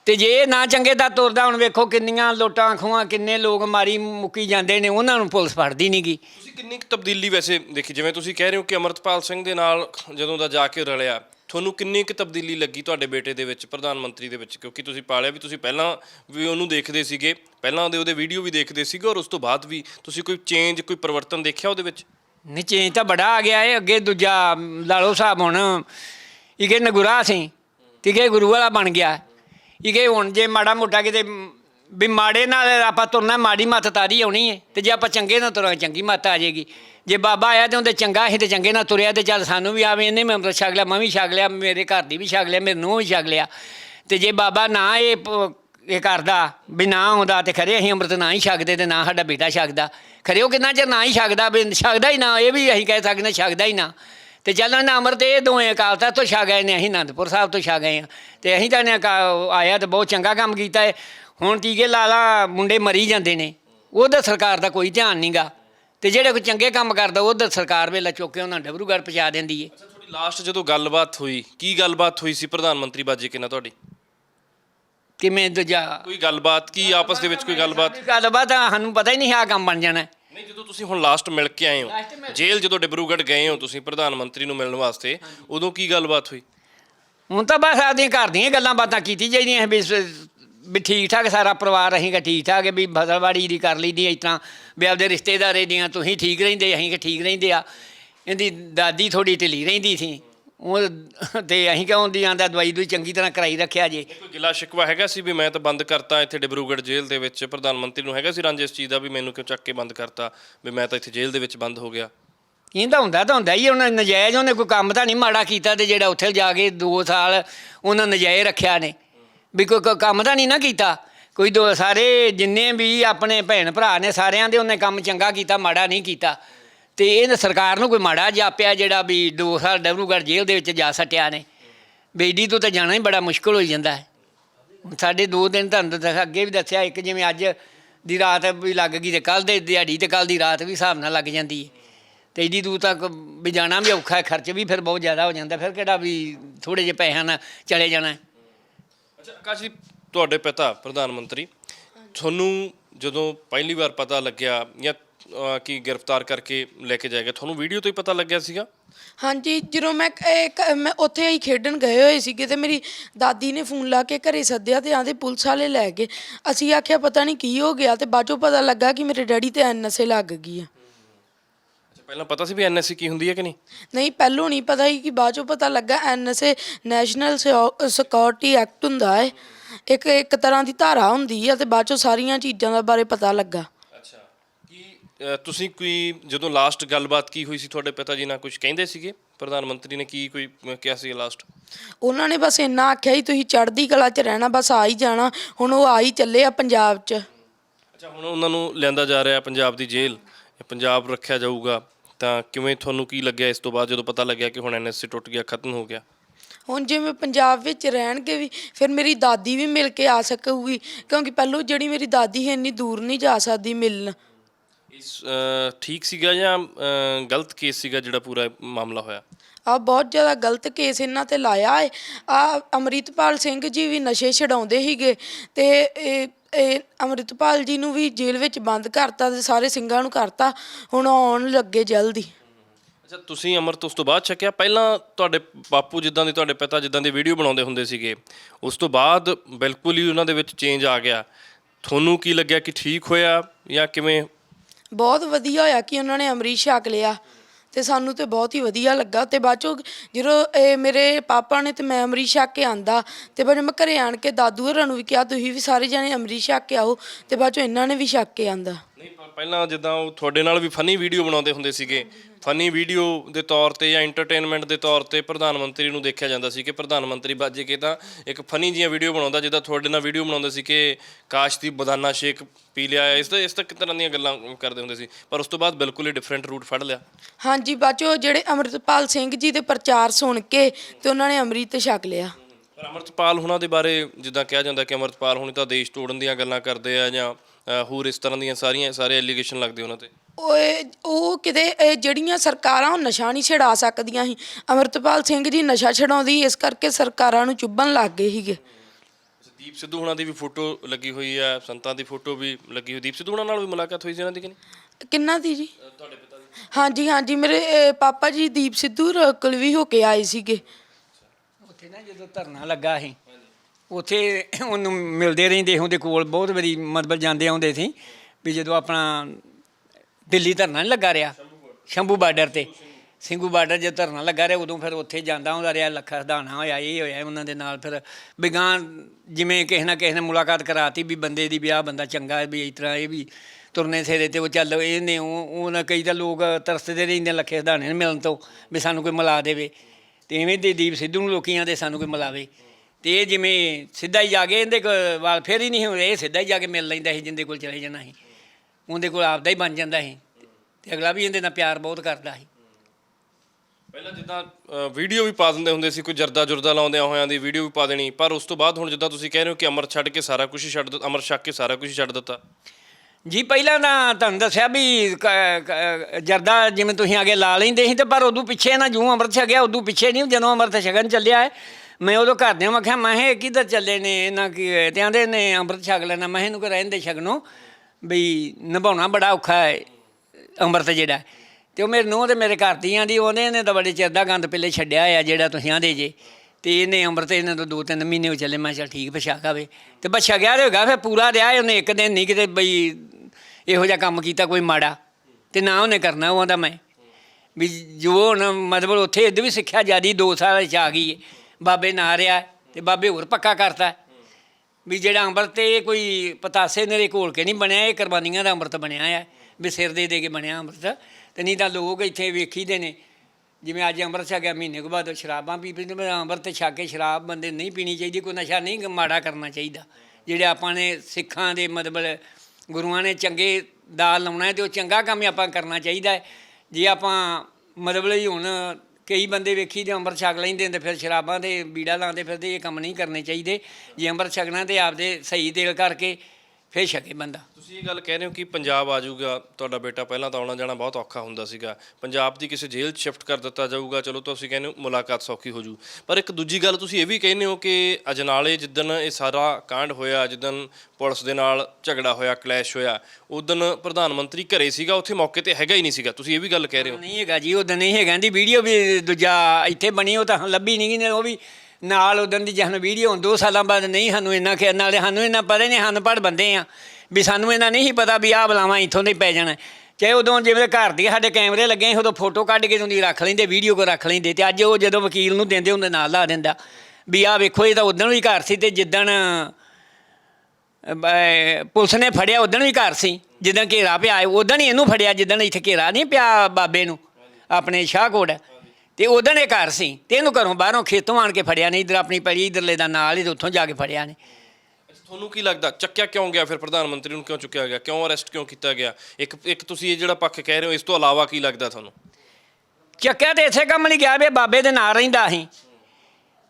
ਤੇ ਜੇ ਇਹ ਨਾ ਚੰਗੇ ਦਾ ਤੁਰਦਾ ਹੁਣ ਵੇਖੋ ਕਿੰਨੀਆਂ ਲੋਟਾਂ ਖੂਹਾਂ ਕਿੰਨੇ ਲੋਕ ਮਾਰੀ ਮੁੱਕੀ ਜਾਂਦੇ ਨੇ ਉਹਨਾਂ ਨੂੰ ਪੁਲਿਸ ਫੜਦੀ ਨਹੀਂਗੀ ਤੁਸੀਂ ਕਿੰਨੀ ਕੁ ਤਬਦੀਲੀ ਵੈਸੇ ਦੇਖੀ? ਜਿਵੇਂ ਤੁਸੀਂ ਕਹਿ ਰਹੇ ਹੋ ਕਿ ਅਮਰਤਪਾਲ ਸਿੰਘ ਦੇ ਨਾਲ ਜਦੋਂ ਦਾ ਜਾ ਕੇ ਰਲਿਆ ਤੁਹਾਨੂੰ ਕਿੰਨੀ ਕੁ ਤਬਦੀਲੀ ਲੱਗੀ ਤੁਹਾਡੇ ਬੇਟੇ ਦੇ ਵਿੱਚ ਪ੍ਰਧਾਨ ਮੰਤਰੀ ਦੇ ਵਿੱਚ? ਕਿਉਂਕਿ ਤੁਸੀਂ ਪਾਲਿਆ ਵੀ ਤੁਸੀਂ ਪਹਿਲਾਂ ਵੀ ਉਹਨੂੰ ਦੇਖਦੇ ਸੀਗੇ ਪਹਿਲਾਂ ਉਹਦੇ ਉਹਦੇ ਵੀਡੀਓ ਵੀ ਦੇਖਦੇ ਸੀਗੇ ਔਰ ਉਸ ਤੋਂ ਬਾਅਦ ਵੀ ਤੁਸੀਂ ਕੋਈ ਚੇਂਜ ਕੋਈ ਪਰਿਵਰਤਨ ਦੇਖਿਆ ਉਹਦੇ ਵਿੱਚ? ਨਹੀਂ ਚੇਂਜ ਤਾਂ ਬੜਾ ਆ ਗਿਆ ਏ ਅੱਗੇ ਦੂਜਾ ਲਾਲੋ ਸਾਹਿਬ ਹੁਣ ਇਗੇ ਨਗੁਰਾ ਸੀ ਤਿਗੇ ਗੁਰੂ ਵਾਲਾ ਬਣ ਗਿਆ। ਇਗੇ ਹੁਣ ਜੇ ਮਾੜਾ ਮੋਟਾ ਕਿਤੇ ਵੀ ਮਾੜੇ ਨਾਲ ਆਪਾਂ ਤੁਰਨਾ, ਮਾੜੀ ਮੱਤ ਤਾਰੀ ਆਉਣੀ ਹੈ ਤੇ ਜੇ ਆਪਾਂ ਚੰਗੇ ਨਾਲ ਤੁਰਾਂ ਚੰਗੀ ਮੱਤ ਆ ਜਾਏਗੀ। ਜੇ ਬਾਬਾ ਆਇਆ ਤੇ ਉਹਦੇ ਚੰਗਾ ਸੀ ਤੇ ਚੰਗੇ ਨਾਲ ਤੁਰਿਆ ਤੇ ਚੱਲ ਸਾਨੂੰ ਵੀ ਆਵੇ, ਇਹਨੇ ਮੈਂ ਅੰਮ੍ਰਿਤ ਛਕ ਲਿਆ, ਮੈਂ ਵੀ ਛਕ ਲਿਆ, ਮੇਰੇ ਘਰ ਦੀ ਵੀ ਛਕ ਲਿਆ, ਮੇਰੇ ਨੂੰ ਵੀ ਛਕ ਲਿਆ। ਤੇ ਜੇ ਬਾਬਾ ਨਾ ਇਹ ਇਹ ਕਰਦਾ, ਵੀ ਨਾ ਆਉਂਦਾ ਤੇ ਖਰੇ ਅਸੀਂ ਅੰਮ੍ਰਿਤ ਨਾ ਹੀ ਛਕਦੇ ਤੇ ਨਾ ਸਾਡਾ ਬੇਟਾ ਛਕਦਾ। ਖਰੇ ਉਹ ਕਿੰਨਾ ਚਿਰ ਨਾ ਹੀ ਛਕਦਾ, ਵੀ ਛਕਦਾ ਹੀ ਨਾ, ਇਹ ਵੀ ਅਸੀਂ ਕਹਿ ਸਕਦੇ ਛਕਦਾ ਹੀ ਨਾ। ਤੇ ਚੱਲ ਨਾ ਅੰਮ੍ਰਿਤ ਇਹ ਦੋਵੇਂ ਅਕਾਲ ਤਖਤ ਤੋਂ ਛਕ ਗਏ ਨੇ ਅਸੀਂ ਅਨੰਦਪੁਰ ਸਾਹਿਬ ਤੋਂ ਛਕ ਗਏ ਆ ਤੇ ਅਸੀਂ ਤਾਂ ਨੇ ਅਕਾ- ਆਇਆ ਤੇ ਬਹੁਤ ਚੰਗਾ ਕੰਮ ਕੀਤਾ ਹੈ ਹੁਣ ਟੀਕੇ ਲਾ ਲਾ ਮੁੰਡੇ ਮਰੀ ਜਾਂਦੇ ਨੇ ਉਹਦਾ ਸਰਕਾਰ ਦਾ ਕੋਈ ਧਿਆਨ ਨਹੀਂਗਾ ਤੇ ਜਿਹੜੇ ਕੋਈ ਚੰਗੇ ਕੰਮ ਕਰਦਾ ਉਹਦਾ ਸਰਕਾਰ ਵੇਲੇ ਚੁੱਕ ਕੇ ਉਹਨਾਂ ਡਬਰੂਗੜ੍ਹ ਪਹੁੰਚਾ ਦਿੰਦੀ ਏ। ਅੱਛਾ ਤੁਹਾਡੀ ਲਾਸਟ ਜਦੋਂ ਗੱਲਬਾਤ ਹੋਈ ਕੀ ਗੱਲਬਾਤ ਹੋਈ ਸੀ ਪ੍ਰਧਾਨ ਮੰਤਰੀ ਬਾਜੇ ਕਿਨਾਂ ਤੁਹਾਡੀ? ਕਿਵੇਂ ਦੂਜਾ? ਕੋਈ ਗੱਲਬਾਤ ਕੀ ਆਪਸ ਦੇ ਵਿੱਚ ਕੋਈ ਗੱਲਬਾਤ? ਗੱਲਬਾਤ ਆ, ਸਾਨੂੰ ਪਤਾ ਹੀ ਨਹੀਂ ਆ ਕੰਮ ਬਣ ਜਾਣਾ। ਨਹੀਂ ਜਦੋਂ ਤੁਸੀਂ ਹੁਣ ਲਾਸਟ ਮਿਲ ਕੇ ਆਏ ਹੋ ਜੇਲ੍ਹ ਜਦੋਂ ਡਿਬਰੂਗੜ੍ਹ ਗਏ ਹੋ ਤੁਸੀਂ ਪ੍ਰਧਾਨ ਮੰਤਰੀ ਨੂੰ ਮਿਲਣ ਵਾਸਤੇ ਉਦੋਂ ਕੀ ਗੱਲਬਾਤ ਹੋਈ? ਹੁਣ ਤਾਂ ਬਸ ਆਪਦੀਆਂ ਘਰ ਦੀਆਂ ਗੱਲਾਂ ਬਾਤਾਂ ਕੀਤੀ ਜਾਈਦੀਆਂ ਵੀ ਵੀ ਠੀਕ ਠਾਕ ਸਾਰਾ ਪਰਿਵਾਰ ਅਹੀਂਗਾ ਠੀਕ ਠਾਕ ਹੈ ਵੀ ਫਸਲਵਾੜੀ ਦੀ ਕਰ ਲਈਦੀ ਇਸ ਤਰ੍ਹਾਂ ਵੀ ਆਪਦੇ ਰਿਸ਼ਤੇਦਾਰੇ ਦੀਆਂ ਤੁਸੀਂ ਠੀਕ ਰਹਿੰਦੇ ਅਸੀਂ ਕਿ ਠੀਕ ਰਹਿੰਦੇ ਆ। ਇਹਦੀ ਦਾਦੀ ਥੋੜੀ ਢਿੱਲੀ ਰਹਿੰਦੀ ਸੀ। ਉਹ ਤੇ ਅਸੀਂ ਕਿਉਂ ਦੀ ਆਂਦਾ ਦਵਾਈ ਦੂਈ ਚੰਗੀ ਤਰ੍ਹਾਂ ਕਰਾਈ ਰੱਖਿਆ ਜੇ। ਕੋਈ ਗਿਲਾ ਸ਼ਿਕਵਾ ਹੈਗਾ ਸੀ ਵੀ ਮੈਂ ਤਾਂ ਬੰਦ ਕਰਤਾ ਇੱਥੇ ਡਿਬਰੂਗੜ੍ਹ ਜੇਲ੍ਹ ਦੇ ਵਿੱਚ। ਪ੍ਰਧਾਨ ਮੰਤਰੀ ਨੂੰ ਹੈਗਾ ਸੀ ਰੰਜ ਇਸ ਚੀਜ਼ ਦਾ ਵੀ ਮੈਨੂੰ ਕਿਉਂ ਚੱਕ ਕੇ ਬੰਦ ਕਰਤਾ ਵੀ ਮੈਂ ਤਾਂ ਇੱਥੇ ਜੇਲ੍ਹ ਦੇ ਵਿੱਚ ਬੰਦ ਹੋ ਗਿਆ। ਕਹਿੰਦਾ ਹੁੰਦਾ ਤਾਂ ਹੁੰਦਾ ਹੀ ਆ, ਉਹਨੇ ਨਜਾਇਜ਼ ਉਹਨੇ ਕੋਈ ਕੰਮ ਤਾਂ ਨਹੀਂ ਮਾੜਾ ਕੀਤਾ ਤੇ ਜਿਹੜਾ ਉੱਥੇ ਜਾ ਕੇ 2 ਸਾਲ ਉਹਨਾਂ ਨਜਾਇਜ਼ ਰੱਖਿਆ ਨੇ। ਵੀ ਕੋਈ ਕੋਈ ਕੰਮ ਤਾਂ ਨਹੀਂ ਨਾ ਕੀਤਾ। ਕੋਈ ਦੋ ਸਾਰੇ ਜਿੰਨੇ ਵੀ ਆਪਣੇ ਭੈਣ ਭਰਾ ਨੇ ਸਾਰਿਆਂ ਦੇ ਉਹਨੇ ਕੰਮ ਚੰਗਾ ਕੀਤਾ ਮਾੜਾ ਨਹੀਂ ਕੀਤਾ। ਤੇ ਇਹ ਸਰਕਾਰ ਨੂੰ ਕੋਈ ਮਾੜਾ ਜਾਪਿਆ ਜਿਹੜਾ ਵੀ ਦੋ ਸਾਲ ਡਬਰੂਗੜ੍ਹ ਜੇਲ੍ਹ ਦੇ ਵਿੱਚ ਜਾ ਸਟਿਆ ਨੇ। ਬੇਡੀ ਤੋਂ ਤਾਂ ਜਾਣਾ ਹੀ ਬੜਾ ਮੁਸ਼ਕਲ ਹੋ ਜਾਂਦਾ ਹੈ। ਸਾਡੇ ਦੋ ਦਿਨ ਤੁਹਾਨੂੰ ਤਾਂ ਅੱਗੇ ਵੀ ਦੱਸਿਆ, ਇੱਕ ਜਿਵੇਂ ਅੱਜ ਦੀ ਰਾਤ ਵੀ ਲੱਗ ਗਈ ਤੇ ਕੱਲ ਦੇ ਦਿਹਾੜੀ ਤੇ ਕੱਲ ਦੀ ਰਾਤ ਵੀ ਹਿਸਾਬ ਨਾਲ ਲੱਗ ਜਾਂਦੀ ਹੈ। ਤੇ ਏਡੀ ਦੂਰ ਤੱਕ ਵੀ ਜਾਣਾ ਵੀ ਔਖਾ ਹੈ, ਖਰਚ ਵੀ ਫਿਰ ਬਹੁਤ ਜ਼ਿਆਦਾ ਹੋ ਜਾਂਦਾ। ਫਿਰ ਕਿਹੜਾ ਵੀ ਥੋੜੇ ਜਿਹੇ ਪੈਸਿਆਂ ਨਾਲ ਚਲੇ ਜਾਣਾ ਅੱਛਾ, ਆਕਾਸ਼ ਜੀ, ਤੁਹਾਡੇ ਪਿਤਾ, ਪ੍ਰਧਾਨ ਮੰਤਰੀ, ਤੁਹਾਨੂੰ ਜਦੋਂ ਪਹਿਲੀ ਵਾਰ ਪਤਾ ਲੱਗਿਆ ਜਾਂ ਅਹ, ਕੀ ਗ੍ਰਿਫਤਾਰ ਕਰਕੇ ਲੈ ਕੇ ਜਾਏਗਾ। ਤੁਹਾਨੂੰ ਵੀਡੀਓ ਤੋਂ ਹੀ ਪਤਾ ਲੱਗਿਆ ਸੀਗਾ? ਹਾਂਜੀ ਜਦੋਂ ਮੈਂ ਕ- ਇਹ ਕ- ਮੈਂ ਉੱਥੇ ਹੀ ਖੇਡਣ ਗਏ ਹੋਏ ਸੀਗੇ ਤੇ ਮੇਰੀ ਦਾਦੀ ਨੇ ਫੋਨ ਲਾ ਕੇ ਘਰੇ ਸੱਦਿਆ ਤੇ ਆਂਦੇ ਪੁਲਿਸ ਵਾਲੇ ਲੈ ਗਏ। ਅਸੀਂ ਆਖਿਆ ਪਤਾ ਨਹੀਂ ਕੀ ਹੋ ਗਿਆ? ਤੇ ਬਾਅਦੋਂ ਪਤਾ ਲੱਗਾ ਕਿ ਮੇਰੇ ਡੈਡੀ ਤੇ ਐਨਐਸਏ ਲੱਗ ਗਈ ਆ। ਅੱਛਾ ਪਹਿਲਾਂ ਪਤਾ ਸੀ ਵੀ ਐਨਐਸਸੀ ਕੀ ਹੁੰਦੀ ਹੈ ਕਿ ਨਹੀਂ? ਨਹੀਂ ਪਹਿਲੋਂ ਨਹੀਂ ਪਤਾ ਸੀ ਕਿ ਬਾਅਦੋਂ ਪਤਾ ਲੱਗਾ ਐਨਐਸਏ ਨੈਸ਼ਨਲ ਸਿਕਿਉਰਿਟੀ ਐਕਟ ਹੁੰਦਾ ਹੈ। ਇੱਕ ਇੱਕ ਤਰ੍ਹਾਂ ਦੀ ਧਾਰਾ ਹੁੰਦੀ ਆ ਤੇ ਬਾਅਦੋਂ ਸਾਰੀਆਂ ਚੀਜ਼ਾਂ ਦਾ ਬਾਰੇ ਪਤਾ ਲੱਗਾ। ਤੁਸੀਂ ਕੋਈ ਜਦੋਂ ਲਾਸਟ ਗੱਲਬਾਤ ਕੀ ਹੋਈ ਸੀ ਤੁਹਾਡੇ ਪਿਤਾ ਜੀ ਨਾਲ ਕੁਝ ਕਹਿੰਦੇ ਸੀਗੇ? ਪ੍ਰਧਾਨ ਮੰਤਰੀ ਨੇ ਕੀ ਕੋਈ ਕਿਹਾ ਸੀ ਲਾਸਟ ਉਹਨਾਂ ਨੇ ਬਸ ਇੰਨਾ ਆਖਿਆ ਹੀ ਤੁਸੀਂ ਚੜ੍ਹਦੀ ਕਲਾ 'ਚ ਰਹਿਣਾ ਬਸ ਆ ਹੀ ਜਾਣਾ ਹੁਣ ਉਹ ਆ ਹੀ ਚੱਲੇ ਆ ਪੰਜਾਬ 'ਚ। ਅੱਛਾ ਹੁਣ ਉਹਨਾਂ ਨੂੰ ਲਿਆਂਦਾ ਜਾ ਰਿਹਾ ਪੰਜਾਬ ਦੀ ਜੇਲ੍ਹ ਇਹ ਪੰਜਾਬ ਰੱਖਿਆ ਜਾਊਗਾ ਤਾਂ ਕਿਵੇਂ ਤੁਹਾਨੂੰ ਕੀ ਲੱਗਿਆ ਇਸ ਤੋਂ ਬਾਅਦ ਜਦੋਂ ਪਤਾ ਲੱਗਿਆ ਕਿ ਹੁਣ ਐਨਐਸਸੀ ਟੁੱਟ ਗਿਆ ਖਤਮ ਹੋ ਗਿਆ? ਹੁਣ ਜਿਵੇਂ ਪੰਜਾਬ ਵਿੱਚ ਰਹਿਣਗੇ ਵੀ ਫਿਰ ਮੇਰੀ ਦਾਦੀ ਵੀ ਮਿਲ ਕੇ ਆ ਸਕੂਗੀ ਕਿਉਂਕਿ ਪਹਿਲੋਂ ਜਿਹੜੀ ਮੇਰੀ ਦਾਦੀ ਹੈ ਇੰਨੀ ਦੂਰ ਨਹੀਂ ਜਾ ਸਕਦੀ ਮਿਲਣ। ਇਸ ਅਹ, ਠੀਕ ਸੀਗਾ ਜਾਂ ਅਹ, ਗਲਤ ਕੇਸ ਸੀਗਾ ਜਿਹੜਾ ਪੂਰਾ ਇਹ ਮਾਮਲਾ ਹੋਇਆ? ਆ ਬਹੁਤ ਜ਼ਿਆਦਾ ਗਲਤ ਕੇਸ ਇਹਨਾਂ ਤੇ ਲਾਇਆ ਹੈ ਆ ਅਮਰਿਤਪਾਲ ਸਿੰਘ ਜੀ ਵੀ ਨਸ਼ੇ ਛਡਾਉਂਦੇ ਸੀਗੇ ਤੇ ਇਹ ਇਹ ਅਮਰਿਤਪਾਲ ਜੀ ਨੂੰ ਵੀ ਜੇਲ੍ਹ ਵਿੱਚ ਬੰਦ ਕਰਤਾ ਤੇ ਸਾਰੇ ਸਿੰਘਾਂ ਨੂੰ ਕਰਤਾ। ਹੁਣ ਆਉਣ ਲੱਗੇ ਜਲਦੀ। ਅੱਛਾ ਤੁਸੀਂ ਅਮਰਤ ਉਸ ਤੋਂ ਬਾਅਦ ਛਕਿਆ? ਪਹਿਲਾਂ ਤੁਹਾਡੇ ਬਾਪੂ ਜਿੱਦਾਂ ਦੇ ਤੁਹਾਡੇ ਪਿਤਾ ਜਿੱਦਾਂ ਦੀ ਵੀਡੀਓ ਬਣਾਉਂਦੇ ਹੁੰਦੇ ਸੀਗੇ। ਉਸ ਤੋਂ ਬਾਅਦ ਬਿਲਕੁਲ ਹੀ ਉਹਨਾਂ ਦੇ ਵਿੱਚ ਚੇਂਜ ਆ ਗਿਆ। ਤੁਹਾਨੂੰ ਕੀ ਲੱਗਿਆ ਕਿ ਠੀਕ ਹੋਇਆ ਜਾਂ ਕਿਵੇਂ ਬਹੁਤ ਵਧੀਆ ਹੋਇਆ ਕਿ ਉਹਨਾਂ ਨੇ ਅੰਮ੍ਰਿਤ ਛਕ ਲਿਆ ਤੇ ਸਾਨੂੰ ਤੇ ਬਹੁਤ ਹੀ ਵਧੀਆ ਲੱਗਾ ਤੇ ਬਾਅਦ ਚੋਂ ਜਦੋਂ ਇਹ ਮੇਰੇ ਪਾਪਾ ਨੇ ਤੇ ਮੈਂ ਅੰਮ੍ਰਿਤ ਛਕ ਕੇ ਆਂਦਾ ਤੇ ਬਾਅਦ ਚੋਂ ਮੈਂ ਘਰੇ ਆਣ ਕੇ ਦਾਦੂ ਹੋਰਾਂ ਨੂੰ ਵੀ ਕਿਹਾ, ਤੁਸੀਂ ਵੀ ਸਾਰੇ ਜਣੇ ਅੰਮ੍ਰਿਤ ਛਕ ਕੇ ਆਓ। ਤੇ ਬਾਅਦ ਚੋਂ ਇਹਨਾਂ ਨੇ ਵੀ ਛਕ ਕੇ ਆਂਦਾ। ਨਹੀਂ ਪ- ਪਹਿਲਾਂ ਜਿੱਦਾਂ ਉਹ ਤੁਹਾਡੇ ਨਾਲ ਵੀ ਫਨੀ ਵੀਡੀਓ ਬਣਾਉਂਦੇ ਹੁੰਦੇ ਸੀਗੇ। ਫਨੀ ਵੀਡੀਓ ਦੇ ਤੌਰ ਤੇ ਜਾਂ ਐਂਟਰਟੇਨਮੈਂਟ ਦੇ ਤੌਰ ਤੇ ਪ੍ਰਧਾਨ ਮੰਤਰੀ ਨੂੰ ਦੇਖਿਆ ਜਾਂਦਾ ਸੀ ਕਿ ਪ੍ਰਧਾਨ ਮੰਤਰੀ ਬਾਜੇ ਕੇ ਤਾਂ ਇੱਕ ਫਨੀ ਜੀਆਂ ਵੀਡੀਓ ਬਣਾਉਂਦਾ ਜਿੱਦਾਂ ਤੁਹਾਡੇ ਨਾਲ ਵੀਡੀਓ ਬਣਾਉਂਦੇ ਸੀ ਕਿ ਕਾਸ਼ ਦੀ ਬਦਾਨਾ ਸ਼ੇਕ ਪੀ ਲਿਆ ਹੈ। ਇਸ ਤਾਂ ਇਸ ਤਾਂ ਕਿਸ ਤਰ੍ਹਾਂ ਦੀਆਂ ਗੱਲਾਂ ਕਰਦੇ ਹੁੰਦੇ ਸੀ। ਪਰ ਉਸ ਤੋਂ ਬਾਅਦ ਬਿਲਕੁਲ ਹੀ ਡਿਫਰੈਂਟ ਰੂਟ ਫੜ ਲਿਆ। ਹਾਂਜੀ ਬਾਅਦ ਚੋਂ ਜਿਹੜੇ ਅਮਰਿਤਪਾਲ ਸਿੰਘ ਜੀ ਦੇ ਪ੍ਰਚਾਰ ਸੁਣ ਕੇ ਤੇ ਉਹਨਾਂ ਨੇ ਅੰਮ੍ਰਿਤ ਛਕ ਲਿਆ। ਪਰ ਅਮਰਤਪਾਲ ਹੁਣਾਂ ਦੇ ਬਾਰੇ ਜਿੱਦਾਂ ਕਿਹਾ ਜਾਂਦਾ ਕਿ ਅਮਰਤਪਾਲ ਹੁਣੀ ਤਾਂ ਦੇਸ਼ ਤੋੜਨ ਦੀਆਂ ਗੱਲਾਂ ਕਰਦੇ ਆ ਜਾਂ ਹੋਰ ਇਸ ਤਰ੍ਹਾਂ ਦੀਆਂ ਸਾਰੀਆਂ ਸਾਰੇ ਐਲੀਗੇਸ਼ਨ ਲੱਗਦੇ ਉਹਨਾਂ ਤੇ? ਇਹ- ਉਹ ਕਿਤੇ ਇਹ ਜਿਹੜੀਆਂ ਸਰਕਾਰਾਂ ਉਹ ਨਸ਼ਾ ਨਹੀਂ ਛਡਾ ਸਕਦੀਆਂ ਸੀ। ਅਮਰਿਤਪਾਲ ਸਿੰਘ ਜੀ ਨਸ਼ਾ ਛਡਾਉਂਦੀ ਇਸ ਕਰਕੇ ਸਰਕਾਰਾਂ ਨੂੰ ਚੁੱਭਣ ਲੱਗ ਗਏ ਸੀਗੇ। ਦੀਪ ਸਿੱਧੂ ਹੁਣਾਂ ਦੀ ਵੀ ਫੋਟੋ ਲੱਗੀ ਹੋਈ ਹੈ ਸੰਤਾਂ ਦੀ ਫੋਟੋ ਵੀ ਲੱਗੀ ਹੋਈ। ਦੀਪ ਸਿੱਧੂ ਹੁਣਾਂ ਨਾਲ ਵੀ ਮੁਲਾਕਾਤ ਹੋਈ ਸੀ ਇਹਨਾਂ ਦੀ ਕਿ ਨਹੀਂ? ਕਿੰਨਾ ਦੀ ਜੀ? ਤੁਹਾਡੇ ਪਿਤਾ ਦੀ। ਹਾਂਜੀ ਹਾਂਜੀ ਮੇਰੇ ਅਹ, ਪਾਪਾ ਜੀ ਦੀਪ ਸਿੱਧੂ ਰ- ਕੋਲ ਵੀ ਹੋ ਕੇ ਆਏ ਸੀਗੇ। ਉੱਥੇ ਨਾ ਜਦੋਂ ਧਰਨਾ ਲੱਗਾ ਸੀ ਉੱਥੇ ਉਹਨੂੰ ਮਿਲਦੇ ਰਹਿੰਦੇ ਉਹਦੇ ਕੋਲ ਬਹੁਤ ਵਾਰੀ ਮਤਲਬ ਜਾਂਦੇ ਆਉਂਦੇ ਸੀ ਵੀ ਜਦੋਂ ਆਪਣਾ ਦਿੱਲੀ ਧਰਨਾ ਨਹੀਂ ਲੱਗਾ ਰਿਹਾ, ਸ਼ੰਭੂ ਬਾਰਡਰ ਤੇ। ਸਿੰਘੂ ਬਾਰਡਰ ਜੇ ਧਰਨਾ ਲੱਗਾ ਰਿਹਾ, ਉਦੋਂ ਫਿਰ ਉੱਥੇ ਜਾਂਦਾ ਹੁੰਦਾ ਰਿਹਾ, ਲੱਖਾ ਸਧਾਣਾ ਹੋਇਆ, ਇਹ ਹੋਇਆ, ਉਹਨਾਂ ਦੇ ਨਾਲ ਫਿਰ ਬਿਗਾਨ ਜਿਵੇਂ ਕਿਸੇ ਨਾ ਕਿਸੇ ਨੇ ਮੁਲਾਕਾਤ ਕਰਾਤੀ ਵੀ ਬੰਦੇ ਦੀ ਵਿਆਹ ਬੰਦਾ ਚੰਗਾ ਵੀ ਇਸ ਤਰ੍ਹਾਂ ਇਹ ਵੀ ਤੁਰਨੇ ਸਿਰੇ ਤੇ ਉਹ ਚੱਲ ਇਹਨੇ ਉਹ ਉਹਨਾਂ ਕਈ ਤਾਂ ਲੋਕ ਤਰਸਦੇ ਰਹਿੰਦੇ ਲੱਖੇ ਸਧਾਣੇ ਨੂੰ ਮਿਲਣ ਤੋਂ ਵੀ ਸਾਨੂੰ ਕੋਈ ਮਿਲਾ ਦੇਵੇ। ਤੇ ਐਵੇਂ ਦੇ ਦੀਪ ਸਿੱਧੂ ਨੂੰ ਲੋਕੀਆਂ ਦੇ ਸਾਨੂੰ ਕੋਈ ਮਿਲਾਵੇ। ਤੇ ਇਹ ਜਿਵੇਂ ਸਿੱਧਾ ਹੀ ਜਾ ਕੇ ਇਹਦੇ ਕੋਲ ਵਾਲ ਫੇਰ ਹੀ ਨਹੀਂ ਹੋਏ ਇਹ ਸਿੱਧਾ ਹੀ ਜਾ ਕੇ ਮਿਲ ਲੈਂਦਾ ਸੀ ਜਿੰਦੇ ਕੋਲ ਚਲੇ ਜਾਣਾ ਸੀ। ਉਹਦੇ ਕੋਲ ਆਪਦਾ ਹੀ ਬਣ ਜਾਂਦਾ ਸੀ ਤੇ ਅਗਲਾ ਵੀ ਇਹਦੇ ਨਾਲ ਪਿਆਰ ਬਹੁਤ ਕਰਦਾ ਸੀ। ਪਹਿਲਾਂ ਜਿੱਦਾਂ ਵੀਡੀਓ ਵੀ ਪਾ ਦਿੰਦੇ ਹੁੰਦੇ ਸੀ ਕੋਈ ਜਰਦਾ ਜੁਰਦਾ ਲਾਉਂਦਿਆਂ ਹੋਇਆਂ ਦੀ ਵੀਡੀਓ ਵੀ ਪਾ ਦੇਣੀ। ਪਰ ਉਸ ਤੋਂ ਬਾਅਦ ਹੁਣ ਜਿੱਦਾਂ ਤੁਸੀਂ ਕਹਿ ਰਹੇ ਹੋ ਕਿ ਅਮਰ ਛੱਡ ਕੇ ਸਾਰਾ ਕੁਝ ਹੀ ਛੱਡ ਦਿੱਤਾ ਅਮਰ ਛੱਕ ਕੇ ਸਾਰਾ ਕੁਝ ਹੀ ਛੱਡ ਦਿੱਤਾ। ਜੀ ਪਹਿਲਾਂ ਤਾਂ ਤੁਹਾਨੂੰ ਦੱਸਿਆ ਵੀ ਜਰਦਾ ਜਿਵੇਂ ਤੁਸੀਂ ਅੱਗੇ ਲਾ ਲੈਂਦੇ ਸੀ ਤੇ ਪਰ ਉਦੋਂ ਪਿੱਛੇ ਨਾ ਜੂ ਅੰਮ੍ਰਿਤ ਛਕਿਆ ਉਦੋਂ ਪਿੱਛੇ ਨਹੀਂ ਜਦੋਂ ਅੰਮ੍ਰਿਤ ਛਕਣ ਚੱਲਿਆ ਹੈ ਮੈਂ ਉਦੋਂ ਘਰਦਿਆਂ ਮੈਂ ਆਖਿਆ, ਮੈਂ ਇਹ ਕਿੱਧਰ ਚੱਲੇ ਨੇ? ਇਹਨਾਂ ਕੀ ਹੋਇਆ? ਤੇ ਆਂਦੇ ਨੇ, ਅੰਮ੍ਰਿਤ ਛਕ ਲੈਣਾ। ਮੈਂ ਇਹਨੂੰ ਕਿ ਰਹਿਣ ਦੇ ਛਕਣੋਂ ਵੀ ਨਿਭਾਉਣਾ ਬੜਾ ਔਖਾ ਹੈ, ਅੰਮ੍ਰਿਤ ਜਿਹੜਾ। ਤੇ ਉਹ ਮੇਰੇ ਨੂੰਹ ਤੇ ਮੇਰੇ ਘਰ ਦੀਆਂ ਦੀ, ਉਹਨੇ ਨੇ ਤਾਂ ਬੜੇ ਚਿਰ ਦਾ ਗੰਦ ਪਹਿਲੇ ਛੱਡਿਆ ਆ ਜਿਹੜਾ ਤੁਸੀਂ ਆਂਦੇ ਜੇ। ਤੇ ਇਹਨੇ ਅੰਮ੍ਰਿਤ, ਇਹਨਾਂ ਤੋਂ ਦੋ ਤਿੰਨ ਮਹੀਨੇ ਹੋ ਚੱਲੇ। ਮੈਂ ਕਿਹਾ, ਚੱਲ ਠੀਕ ਪਛਾਕ ਆਵੇ। ਤੇ ਬੱਚਾ ਗਿਆ ਤੇ ਹੋਗਾ, ਫਿਰ ਪੂਰਾ ਰਿਹਾ ਉਹਨੇ ਇੱਕ ਦਿਨ ਨਹੀਂ ਕਿਤੇ ਬਈ ਇਹੋ ਜਿਹਾ ਕੰਮ ਕੀਤਾ ਕੋਈ ਮਾੜਾ। ਤੇ ਨਾ ਉਹਨੇ ਕਰਨਾ, ਉਹ ਆਂਦਾ ਮੈਂ। ਵੀ ਜੋ ਹੁਣ ਮਤਲਬ ਉੱਥੇ ਇਹਦੇ ਵੀ ਸਿੱਖਿਆ ਜਿਆਦੀ 2 ਸਾਲ ਚ ਆ ਗਈ ਹੈ ਬਾਬੇ ਨਾ ਰਿਹਾ ਤੇ ਬਾਬੇ ਹੋਰ ਪੱਕਾ ਕਰਤਾ ਵੀ ਜਿਹੜਾ ਅੰਮ੍ਰਿਤ ਇਹ ਕੋਈ ਪਤਾਸੇ ਨੇਰੇ ਘੋਲ ਕੇ ਨਹੀਂ ਬਣਿਆ, ਇਹ ਕੁਰਬਾਨੀਆਂ ਦਾ ਅੰਮ੍ਰਿਤ ਬਣਿਆ ਆ। ਵੀ ਸਿਰ ਦੇ ਦੇ ਕੇ ਬਣਿਆ ਅੰਮ੍ਰਿਤ। ਤੇ ਨਹੀਂ ਤਾਂ ਲੋਕ ਇੱਥੇ ਵੇਖੀਦੇ ਨੇ, ਜਿਵੇਂ ਅੱਜ ਅੰਮ੍ਰਿਤ ਛਕਿਆ ਮਹੀਨੇ ਕੁ ਬਾਅਦ ਸ਼ਰਾਬਾਂ ਪੀ ਪੀਂਦੇ ਮੈਂ ਅੰਮ੍ਰਿਤ ਛਕ ਕੇ ਸ਼ਰਾਬ ਬੰਦੇ ਨਹੀਂ ਪੀਣੀ ਚਾਹੀਦੀ, ਕੋਈ ਨਸ਼ਾ ਨਹੀਂ ਮਾੜਾ ਕਰਨਾ ਚਾਹੀਦਾ। ਜਿਹੜੇ ਆਪਾਂ ਨੇ ਸਿੱਖਾਂ ਦੇ ਮਤਲਬ ਗੁਰੂਆਂ ਨੇ ਚੰਗੇ ਦਾ ਲਾਉਣਾ ਹੈ ਤੇ ਉਹ ਚੰਗਾ ਕੰਮ ਆਪਾਂ ਕਰਨਾ ਚਾਹੀਦਾ ਜੇ ਆਪਾਂ ਮਤਲਬ ਹੀ ਹੁਣ ਕਈ ਬੰਦੇ ਵੇਖੀ ਦੇ ਅੰਮ੍ਰਿਤ ਛਕ ਲੈਂਦੇ ਨੇ ਤੇ ਫਿਰ ਸ਼ਰਾਬਾਂ ਦੇ ਬੀੜਾ ਲਾਉਂਦੇ ਫਿਰਦੇ, ਇਹ ਕੰਮ ਨਹੀਂ ਕਰਨੇ ਚਾਹੀਦੇ। ਜੇ ਅੰਮ੍ਰਿਤ ਛਕਣਾ ਤੇ ਆਪਦੇ ਸਹੀ ਦਿਲ ਕਰਕੇ ਫਿਰ ਛਕੇ ਬੰਦਾ। ਤੁਸੀਂ ਇਹ ਗੱਲ ਕਹਿ ਰਹੇ ਹੋ ਕਿ ਪੰਜਾਬ ਆ ਜਾਊਗਾ ਤੁਹਾਡਾ ਬੇਟਾ ਪਹਿਲਾਂ ਤਾਂ ਆਉਣਾ ਜਾਣਾ ਬਹੁਤ ਔਖਾ ਹੁੰਦਾ ਸੀਗਾ। ਪੰਜਾਬ ਦੀ ਕਿਸੇ ਜੇਲ੍ਹ 'ਚ ਸ਼ਿਫਟ ਕਰ ਦਿੱਤਾ ਜਾਊਗਾ ਚਲੋ ਤੁਸੀਂ ਕਹਿੰਦੇ ਹੋ ਮੁਲਾਕਾਤ ਸੌਖੀ ਹੋ ਜੂ। ਪਰ ਇੱਕ ਦੂਜੀ ਗੱਲ ਤੁਸੀਂ ਇਹ ਵੀ ਕਹਿੰਦੇ ਹੋ ਕਿ ਅਜਨਾਲੇ ਜਿੱਦਣ ਇਹ ਸਾਰਾ ਕਾਂਡ ਹੋਇਆ ਜਿੱਦਣ ਪੁਲਿਸ ਦੇ ਨਾਲ ਝਗੜਾ ਹੋਇਆ ਕਲੈਸ਼ ਹੋਇਆ ਉਦੋਂ ਪ੍ਰਧਾਨ ਮੰਤਰੀ ਘਰੇ ਸੀਗਾ ਉੱਥੇ ਮੌਕੇ ਤੇ ਹੈਗਾ ਹੀ ਨਹੀਂ ਸੀਗਾ। ਤੁਸੀਂ ਇਹ ਵੀ ਗੱਲ ਕਹਿ ਰਹੇ ਹੋ। ਨਹੀਂ ਹੈਗਾ ਜੀ ਉਦੋਂ ਨਹੀਂ ਹੈਗਾ। ਦੀ ਵੀਡੀਓ ਵੀ ਦੂਜਾ ਇੱਥੇ ਬਣੀ ਉਹ ਤਾਂ ਲੱਭੀ ਨਹੀਂ ਗਈ ਉਹ ਵੀ ਨਾਲ ਉਦੋਂ ਦੀ ਜਹਨ ਵੀਡੀਓ ਹੁਣ 2 ਸਾਲਾਂ ਬਾਅਦ ਨਹੀਂ ਸਾਨੂੰ ਇੰਨਾ ਖਿਆਲ ਨਾਲੇ ਸਾਨੂੰ ਇੰਨਾ ਪਤਾ ਨਹੀਂ, ਸਾਨੂੰ ਪੜ ਬੰਦੇ ਆ, ਵੀ ਸਾਨੂੰ ਇਹਨਾਂ ਨਹੀਂ ਸੀ ਪਤਾ ਵੀ ਆਹ ਬਲਾਵਾਂ ਇੱਥੋਂ ਦੇ ਪੈ ਜਾਣਾ। ਚਾਹੇ ਉਦੋਂ ਜਿਵੇਂ ਘਰ ਦੀ ਸਾਡੇ ਕੈਮਰੇ ਲੱਗੇ ਸੀ, ਉਦੋਂ ਫੋਟੋ ਕੱਢ ਕੇ ਤੁਸੀਂ ਰੱਖ ਲੈਂਦੇ, ਵੀਡੀਓ ਕੋ ਰੱਖ ਲੈਂਦੇ, ਤੇ ਅੱਜ ਉਹ ਜਦੋਂ ਵਕੀਲ ਨੂੰ ਦਿੰਦੇ, ਉਹਦੇ ਨਾਲ ਲਾ ਦਿੰਦਾ, ਵੀ ਆਹ ਵੇਖੋ, ਇਹ ਤਾਂ ਉਦੋਂ ਵੀ ਘਰ ਸੀ ਤੇ ਜਿੱਦਣ ਪੁਲਿਸ ਨੇ ਫੜਿਆ, ਉਦੋਂ ਵੀ ਘਰ ਸੀ, ਜਿੱਦਾਂ ਘੇਰਾ ਪਿਆ, ਉਦੋਂ ਹੀ ਇਹਨੂੰ ਫੜਿਆ, ਜਿੱਦਣ ਇੱਥੇ ਘੇਰਾ ਨਹੀਂ ਪਿਆ ਬਾਬੇ ਨੂੰ, ਆਪਣੇ ਸ਼ਾਹਕੋਟ। ਤੇ ਉਦੋਂ ਇਹ ਘਰ ਸੀ ਤੇ ਇਹਨੂੰ ਘਰੋਂ ਬਾਹਰੋਂ ਖੇਤੋਂ ਆਣ ਕੇ ਫੜਿਆ ਨਹੀਂ ਇਧਰ ਆਪਣੀ ਪੜੀ ਇਧਰਲੇ ਦਾ ਨਾਲ ਹੀ ਤੇ ਉੱਥੋਂ ਜਾ ਕੇ ਫੜਿਆ ਨੇ ਤੁਹਾਨੂੰ ਕੀ ਲੱਗਦਾ ਚੱਕਿਆ ਕਿਉਂ ਗਿਆ ਫਿਰ ਪ੍ਰਧਾਨ ਮੰਤਰੀ ਨੂੰ ਕਿਉਂ ਚੁੱਕਿਆ ਗਿਆ ਕਿਉਂ ਅਰੈਸਟ ਕਿਉਂ ਕੀਤਾ ਗਿਆ? ਇੱਕ ਇੱਕ ਤੁਸੀਂ ਇਹ ਜਿਹੜਾ ਪੱਖ ਕਹਿ ਰਹੇ ਹੋ ਇਸ ਤੋਂ ਇਲਾਵਾ ਕੀ ਲੱਗਦਾ ਤੁਹਾਨੂੰ? ਚੱਕਿਆ ਤੇ ਇਸੇ ਕੰਮ ਲਈ ਗਿਆ ਵੀ ਬਾਬੇ ਦੇ ਨਾਲ ਰਹਿੰਦਾ ਅਸੀਂ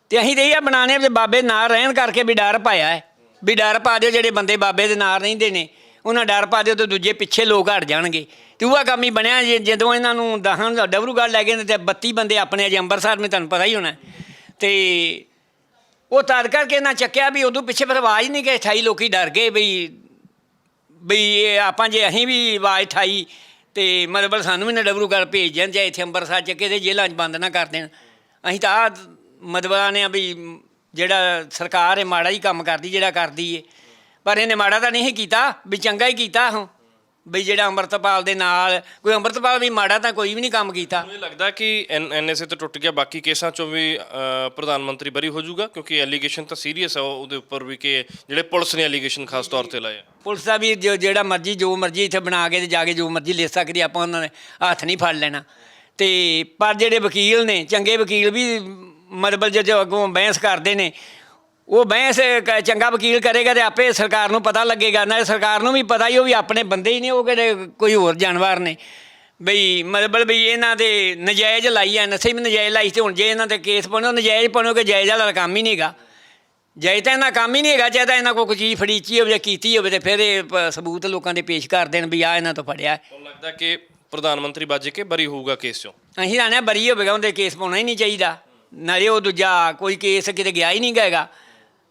ਤੇ ਅਸੀਂ ਤੇ ਇਹ ਬਣਾਣੇ ਵੀ ਬਾਬੇ ਨਾਲ ਰਹਿਣ ਕਰਕੇ ਵੀ ਡਰ ਪਾਇਆ ਹੈ। ਵੀ ਡਰ ਪਾ ਦਿਓ ਜਿਹੜੇ ਬੰਦੇ ਬਾਬੇ ਦੇ ਨਾਲ ਰਹਿੰਦੇ ਨੇ। ਉਹਨਾਂ ਡਰ ਪਾ ਦਿਓ ਤੇ ਦੂਜੇ ਪਿੱਛੇ ਲੋਕ ਹਟ ਜਾਣਗੇ। ਤੇ ਉਹ ਕੰਮ ਹੀ ਬਣਿਆ ਜੇ- ਜਦੋਂ ਇਹਨਾਂ ਨੂੰ ਦਹਾਂ ਡਬਰੂਗੜ੍ਹ ਲੈ ਗਏ ਨੇ ਤੇ 32 ਬੰਦੇ ਆਪਣੇ ਅਜੇ ਅੰਮ੍ਰਿਤਸਰ ਵਿੱਚ ਤੁਹਾਨੂੰ ਪਤਾ ਹੀ ਹੋਣਾ। ਤੇ ਉਹ ਤਦ ਕਰਕੇ ਇਹਨਾਂ ਚੱਕਿਆ ਵੀ ਉਦੋਂ ਪਿੱਛੇ ਫਿਰ ਆਵਾਜ਼ ਨਹੀਂ ਗਈ ਠਾਈ ਲੋਕੀ ਡਰ ਗਏ ਬਈ ਬਈ ਇਹ ਆਪਾਂ ਜੇ ਅਸੀਂ ਵੀ ਆਵਾਜ਼ ਠਾਈ ਤੇ ਮਤਲਬ ਸਾਨੂੰ ਵੀ ਨਾ ਡਬਰੂਗੜ੍ਹ ਭੇਜ ਦੇਣ ਜਾਂ ਇੱਥੇ ਅੰਮ੍ਰਿਤਸਰ ਚ ਕਿਤੇ ਜੇਲ੍ਹਾਂ 'ਚ ਬੰਦ ਨਾ ਕਰ ਦੇਣ। ਅਸੀਂ ਤਾਂ ਆਹ ਨੇ ਆ ਵੀ ਜਿਹੜਾ ਸਰਕਾਰ ਹੈ ਮਾੜਾ ਹੀ ਕੰਮ ਕਰਦੀ, ਜਿਹੜਾ ਕਰਦੀ ਏ। ਪਰ ਇਹਨੇ ਮਾੜਾ ਤਾਂ ਨਹੀਂ ਕੀਤਾ ਵੀ ਚੰਗਾ ਹੀ ਕੀਤਾ ਹਾਂ ਵੀ ਜਿਹੜਾ ਅੰਮ੍ਰਿਤਪਾਲ ਦੇ ਨਾਲ ਕੋਈ ਅੰਮ੍ਰਿਤਪਾਲ ਵੀ ਮਾੜਾ ਤਾਂ ਕੋਈ ਵੀ ਨਹੀਂ ਕੰਮ ਕੀਤਾ। ਮੈਨੂੰ ਲੱਗਦਾ ਕਿ ਐਨਐਸਏ ਤੋਂ ਟੁੱਟ ਗਿਆ ਬਾਕੀ ਕੇਸਾਂ ਚੋਂ ਵੀ ਪ੍ਰਧਾਨ ਮੰਤਰੀ ਬਰੀ ਹੋ ਜਾਊਗਾ ਕਿਉਂਕਿ ਐਲੀਗੇਸ਼ਨ ਤਾਂ ਸੀਰੀਅਸ ਆ ਉਹ- ਉਹਦੇ ਉੱਪਰ ਵੀ ਕਿ ਜਿਹੜੇ ਪੁਲਿਸ ਨੇ ਐਲੀਗੇਸ਼ਨ ਖਾਸ ਤੌਰ ਤੇ ਲਾਏ ਆ। ਪੁਲਿਸ ਦਾ ਵੀ ਜੋ- ਜਿਹੜਾ ਮਰਜ਼ੀ ਜੋ ਮਰਜ਼ੀ ਇੱਥੇ ਬਣਾ ਕੇ ਤੇ ਜਾ ਕੇ ਜੋ ਮਰਜ਼ੀ ਲੈ ਸਕਦੀ ਆਪਾਂ ਉਹਨਾਂ ਨੇ ਹੱਥ ਨਹੀਂ ਫੜ ਲੈਣਾ। ਤੇ ਪਰ ਜਿਹੜੇ ਵਕੀਲ ਨੇ ਚੰਗੇ ਵਕੀਲ ਵੀ ਮਤਲਬ ਜੋ ਅੱਗੋਂ ਬਹਿਸ ਕਰਦੇ ਨੇ ਉਹ ਬਹਿਸ ਕ- ਚੰਗਾ ਵਕੀਲ ਕਰੇਗਾ ਤੇ ਆਪੇ ਸਰਕਾਰ ਨੂੰ ਪਤਾ ਲੱਗੇਗਾ। ਨਾ ਸਰਕਾਰ ਨੂੰ ਵੀ ਪਤਾ ਹੀ ਉਹ ਵੀ ਆਪਣੇ ਬੰਦੇ ਹੀ ਨੇ ਉਹ ਕਿਹੜੇ ਕੋਈ ਹੋਰ ਜਾਨਵਰ ਨੇ। ਬਈ ਮਤਲਬ ਵੀ ਇਹਨਾਂ ਦੇ ਨਜਾਇਜ਼ ਲਾਈ ਐ ਨਸੇ ਵੀ ਨਜਾਇਜ਼ ਲਾਈ ਤੇ ਹੁਣ ਜੇ ਇਹਨਾਂ ਤੇ ਕੇਸ ਪਾਉਣਾ ਨਜਾਇਜ਼ ਪਾਉਣੋਗੇ ਜਾਇਜ਼ ਵਾਲਾ ਕੰਮ ਹੀ ਨਹੀਂਗਾ ਜੇ ਤਾਂ ਇਹਨਾਂ ਕੰਮ ਹੀ ਨਹੀਂ ਹੈਗਾ ਜੇ ਤਾਂ ਇਹਨਾਂ ਕੋਲ ਕੋਈ ਚੀਜ਼ ਫੜੀਚੀ ਹੋਵੇ ਜਾਂ ਕੀਤੀ ਹੋਵੇ ਤੇ ਫਿਰ ਇਹ ਪ- ਸਬੂਤ ਲੋਕਾਂ ਦੇ ਪੇਸ਼ ਕਰ ਦੇਣ ਵੀ ਆ ਇਹਨਾਂ ਤੋਂ ਫੜਿਆ। ਤੁਹਾਨੂੰ ਲੱਗਦਾ ਕਿ ਪ੍ਰਧਾਨ ਮੰਤਰੀ ਬਾਜੇ ਕੇ ਬਰੀ ਹੋਊਗਾ ਕੇਸ ਚੋਂ? ਅਸੀਂ ਰਾਣਿਆ ਬਰੀ ਹੋਵੇਗਾ ਉਹਦੇ ਕੇਸ ਪਾਉਣਾ ਹੀ ਨਹੀਂ ਚਾਹੀਦਾ। ਨਾਲੇ ਉਹ ਦੂਜਾ ਕੋਈ ਕੇਸ ਕਿਤੇ ਗਿਆ ਹੀ ਨਹੀਂ ਗਏਗਾ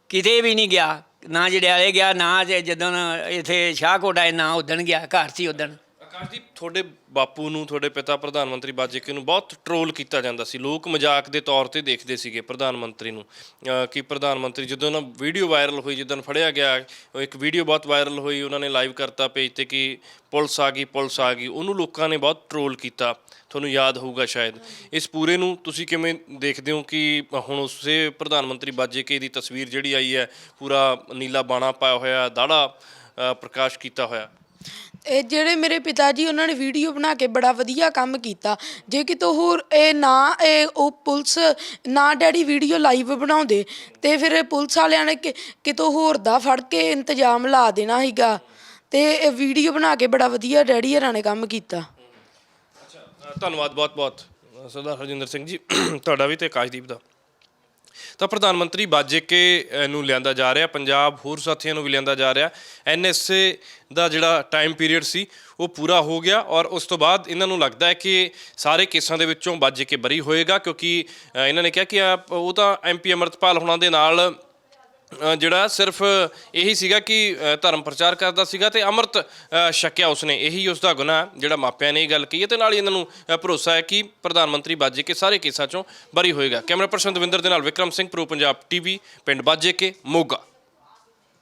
ਕਿਤੇ ਵੀ ਨਹੀਂ ਗਿਆ, ਨਾ ਜਿਹੜੇ ਗਿਆ, ਨਾ ਜੇ ਜਦੋਂ ਇੱਥੇ ਸ਼ਾਹਕੋਟ ਆਏ, ਨਾ ਉਦਣ ਗਿਆ, ਘਰ ਸੀ ਉਦਣ। ਪ੍ਰਕਾਸ਼ ਜੀ, ਤੁਹਾਡੇ ਬਾਪੂ ਨੂੰ, ਤੁਹਾਡੇ ਪਿਤਾ ਪ੍ਰਧਾਨ ਮੰਤਰੀ ਬਾਜੇਕੇ ਨੂੰ ਬਹੁਤ ਟਰੋਲ ਕੀਤਾ ਜਾਂਦਾ ਸੀ। ਲੋਕ ਮਜ਼ਾਕ ਦੇ ਤੌਰ ਤੇ ਦੇਖਦੇ ਸੀਗੇ ਪ੍ਰਧਾਨ ਮੰਤਰੀ ਨੂੰ। ਅਹ ਕਿ ਪ੍ਰਧਾਨ ਮੰਤਰੀ ਜਦੋਂ ਨਾ ਵੀਡੀਓ ਵਾਇਰਲ ਹੋਈ ਜਦੋਂ ਫੜਿਆ ਗਿਆ, ਉਹ ਇੱਕ ਵੀਡੀਓ ਬਹੁਤ ਵਾਇਰਲ ਹੋਈ, ਉਹਨਾਂ ਨੇ ਲਾਈਵ ਕਰਤਾ ਪੇਜ ਤੇ ਕਿ ਪੁਲਿਸ ਆ ਗਈ, ਪੁਲਿਸ ਆ ਗਈ। ਉਹਨੂੰ ਲੋਕਾਂ ਨੇ ਬਹੁਤ ਟਰੋਲ ਕੀਤਾ। ਤੁਹਾਨੂੰ ਯਾਦ ਹੋਊਗਾ ਸ਼ਾਇਦ। ਇਸ ਪੂਰੇ ਨੂੰ ਤੁਸੀਂ ਕਿਵੇਂ ਦੇਖਦੇ ਹੋ ਕਿ ਹੁਣ ਉਸੇ ਪ੍ਰਧਾਨ ਮੰਤਰੀ ਬਾਜੇਕੇ ਦੀ ਤਸਵੀਰ ਜਿਹੜੀ ਆਈ ਹੈ, ਪੂਰਾ ਨੀਲਾ ਬਾਣਾ ਪਾਇਆ ਹੋਇਆ, ਦਾੜਾ ਪ੍ਰਕਾਸ਼ ਕੀਤਾ ਹੋਇਆ? ਇਹ ਜਿਹੜੇ ਮੇਰੇ ਪਿਤਾ ਜੀ, ਉਹਨਾਂ ਨੇ ਵੀਡੀਓ ਬਣਾ ਕੇ ਬੜਾ ਵਧੀਆ ਕੰਮ ਕੀਤਾ। ਜੇ ਕਿਤੋਂ ਹੋਰ ਇਹ ਨਾ, ਇਹ ਉਹ ਪੁਲਿਸ ਨਾ ਡੈਡੀ ਵੀਡੀਓ ਲਾਈਵ ਬਣਾਉਂਦੇ, ਤੇ ਫਿਰ ਪੁਲਿਸ ਵਾਲਿਆਂ ਨੇ ਕਿ- ਕਿਤੋਂ ਹੋਰ ਦਾ ਫੜ ਕੇ ਇੰਤਜ਼ਾਮ ਲਾ ਦੇਣਾ ਸੀਗਾ। ਤੇ ਇਹ ਵੀਡੀਓ ਬਣਾ ਕੇ ਬੜਾ ਵਧੀਆ ਡੈਡੀ ਹਰਾਂ ਨੇ ਕੰਮ ਕੀਤਾ। ਧੰਨਵਾਦ ਬਹੁਤ ਬਹੁਤ ਸਰਦਾਰ ਹਰਜਿੰਦਰ ਸਿੰਘ ਜੀ। ਤੁਹਾਡਾ ਵੀ ਤੇ ਆਕਾਸ਼ਦੀਪ ਦਾ। ਤਾਂ ਪ੍ਰਧਾਨ ਮੰਤਰੀ ਬਾਜੇਕੇ ਅ, ਨੂੰ ਲਿਆਂਦਾ ਜਾ ਰਿਹਾ ਪੰਜਾਬ ਹੋਰ ਸਾਥੀਆਂ ਨੂੰ ਵੀ ਲਿਆਂਦਾ ਜਾ ਰਿਹਾ। ਐਨਐਸਏ ਦਾ ਜਿਹੜਾ ਟਾਈਮ ਪੀਰੀਅਡ ਸੀ ਉਹ ਪੂਰਾ ਹੋ ਗਿਆ ਔਰ ਉਸ ਤੋਂ ਬਾਅਦ ਇਹਨਾਂ ਨੂੰ ਲੱਗਦਾ ਹੈ ਕਿ ਸਾਰੇ ਕੇਸਾਂ ਦੇ ਵਿੱਚੋਂ ਬਾਜੇਕੇ ਬਰੀ ਹੋਏਗਾ ਕਿਉਂਕਿ ਇਹਨਾਂ ਨੇ ਕਿਹਾ ਕਿ ਆ, ਉਹ ਤਾਂ ਐਮਪੀ ਅਮਰਤਪਾਲ ਹੁਣਾਂ ਦੇ ਨਾਲ ਅ, ਜਿਹੜਾ ਸਿਰਫ ਇਹੀ ਸੀਗਾ ਕਿ ਅ, ਧਰਮ ਪ੍ਰਚਾਰ ਕਰਦਾ ਸੀਗਾ ਤੇ ਅੰਮ੍ਰਿਤ ਅ, ਛਕਿਆ ਉਸਨੇ। ਇਹੀ ਉਸ ਦਾ ਗੁਨਾਹ ਜਿਹੜਾ ਮਾਪਿਆਂ ਨੇ ਇਹ ਗੱਲ ਕਹੀ ਹੈ ਤੇ ਨਾਲ ਹੀ ਇਹਨਾਂ ਨੂੰ ਅ, ਭਰੋਸਾ ਹੈ ਕਿ ਪ੍ਰਧਾਨ ਮੰਤਰੀ ਬਾਜੇ ਕੇ ਸਾਰੇ ਕੇਸਾਂ ਚੋਂ ਬਰੀ ਹੋਏਗਾ। ਕੈਮਰਾ ਪਰਸਨ ਦਵਿੰਦਰ ਦੇ ਨਾਲ ਵਿਕਰਮ ਸਿੰਘ ਪ੍ਰੋ ਪੰਜਾਬ ਟੀਵੀ ਪਿੰਡ ਬਾਜੇ ਕੇ ਮੋਗਾ।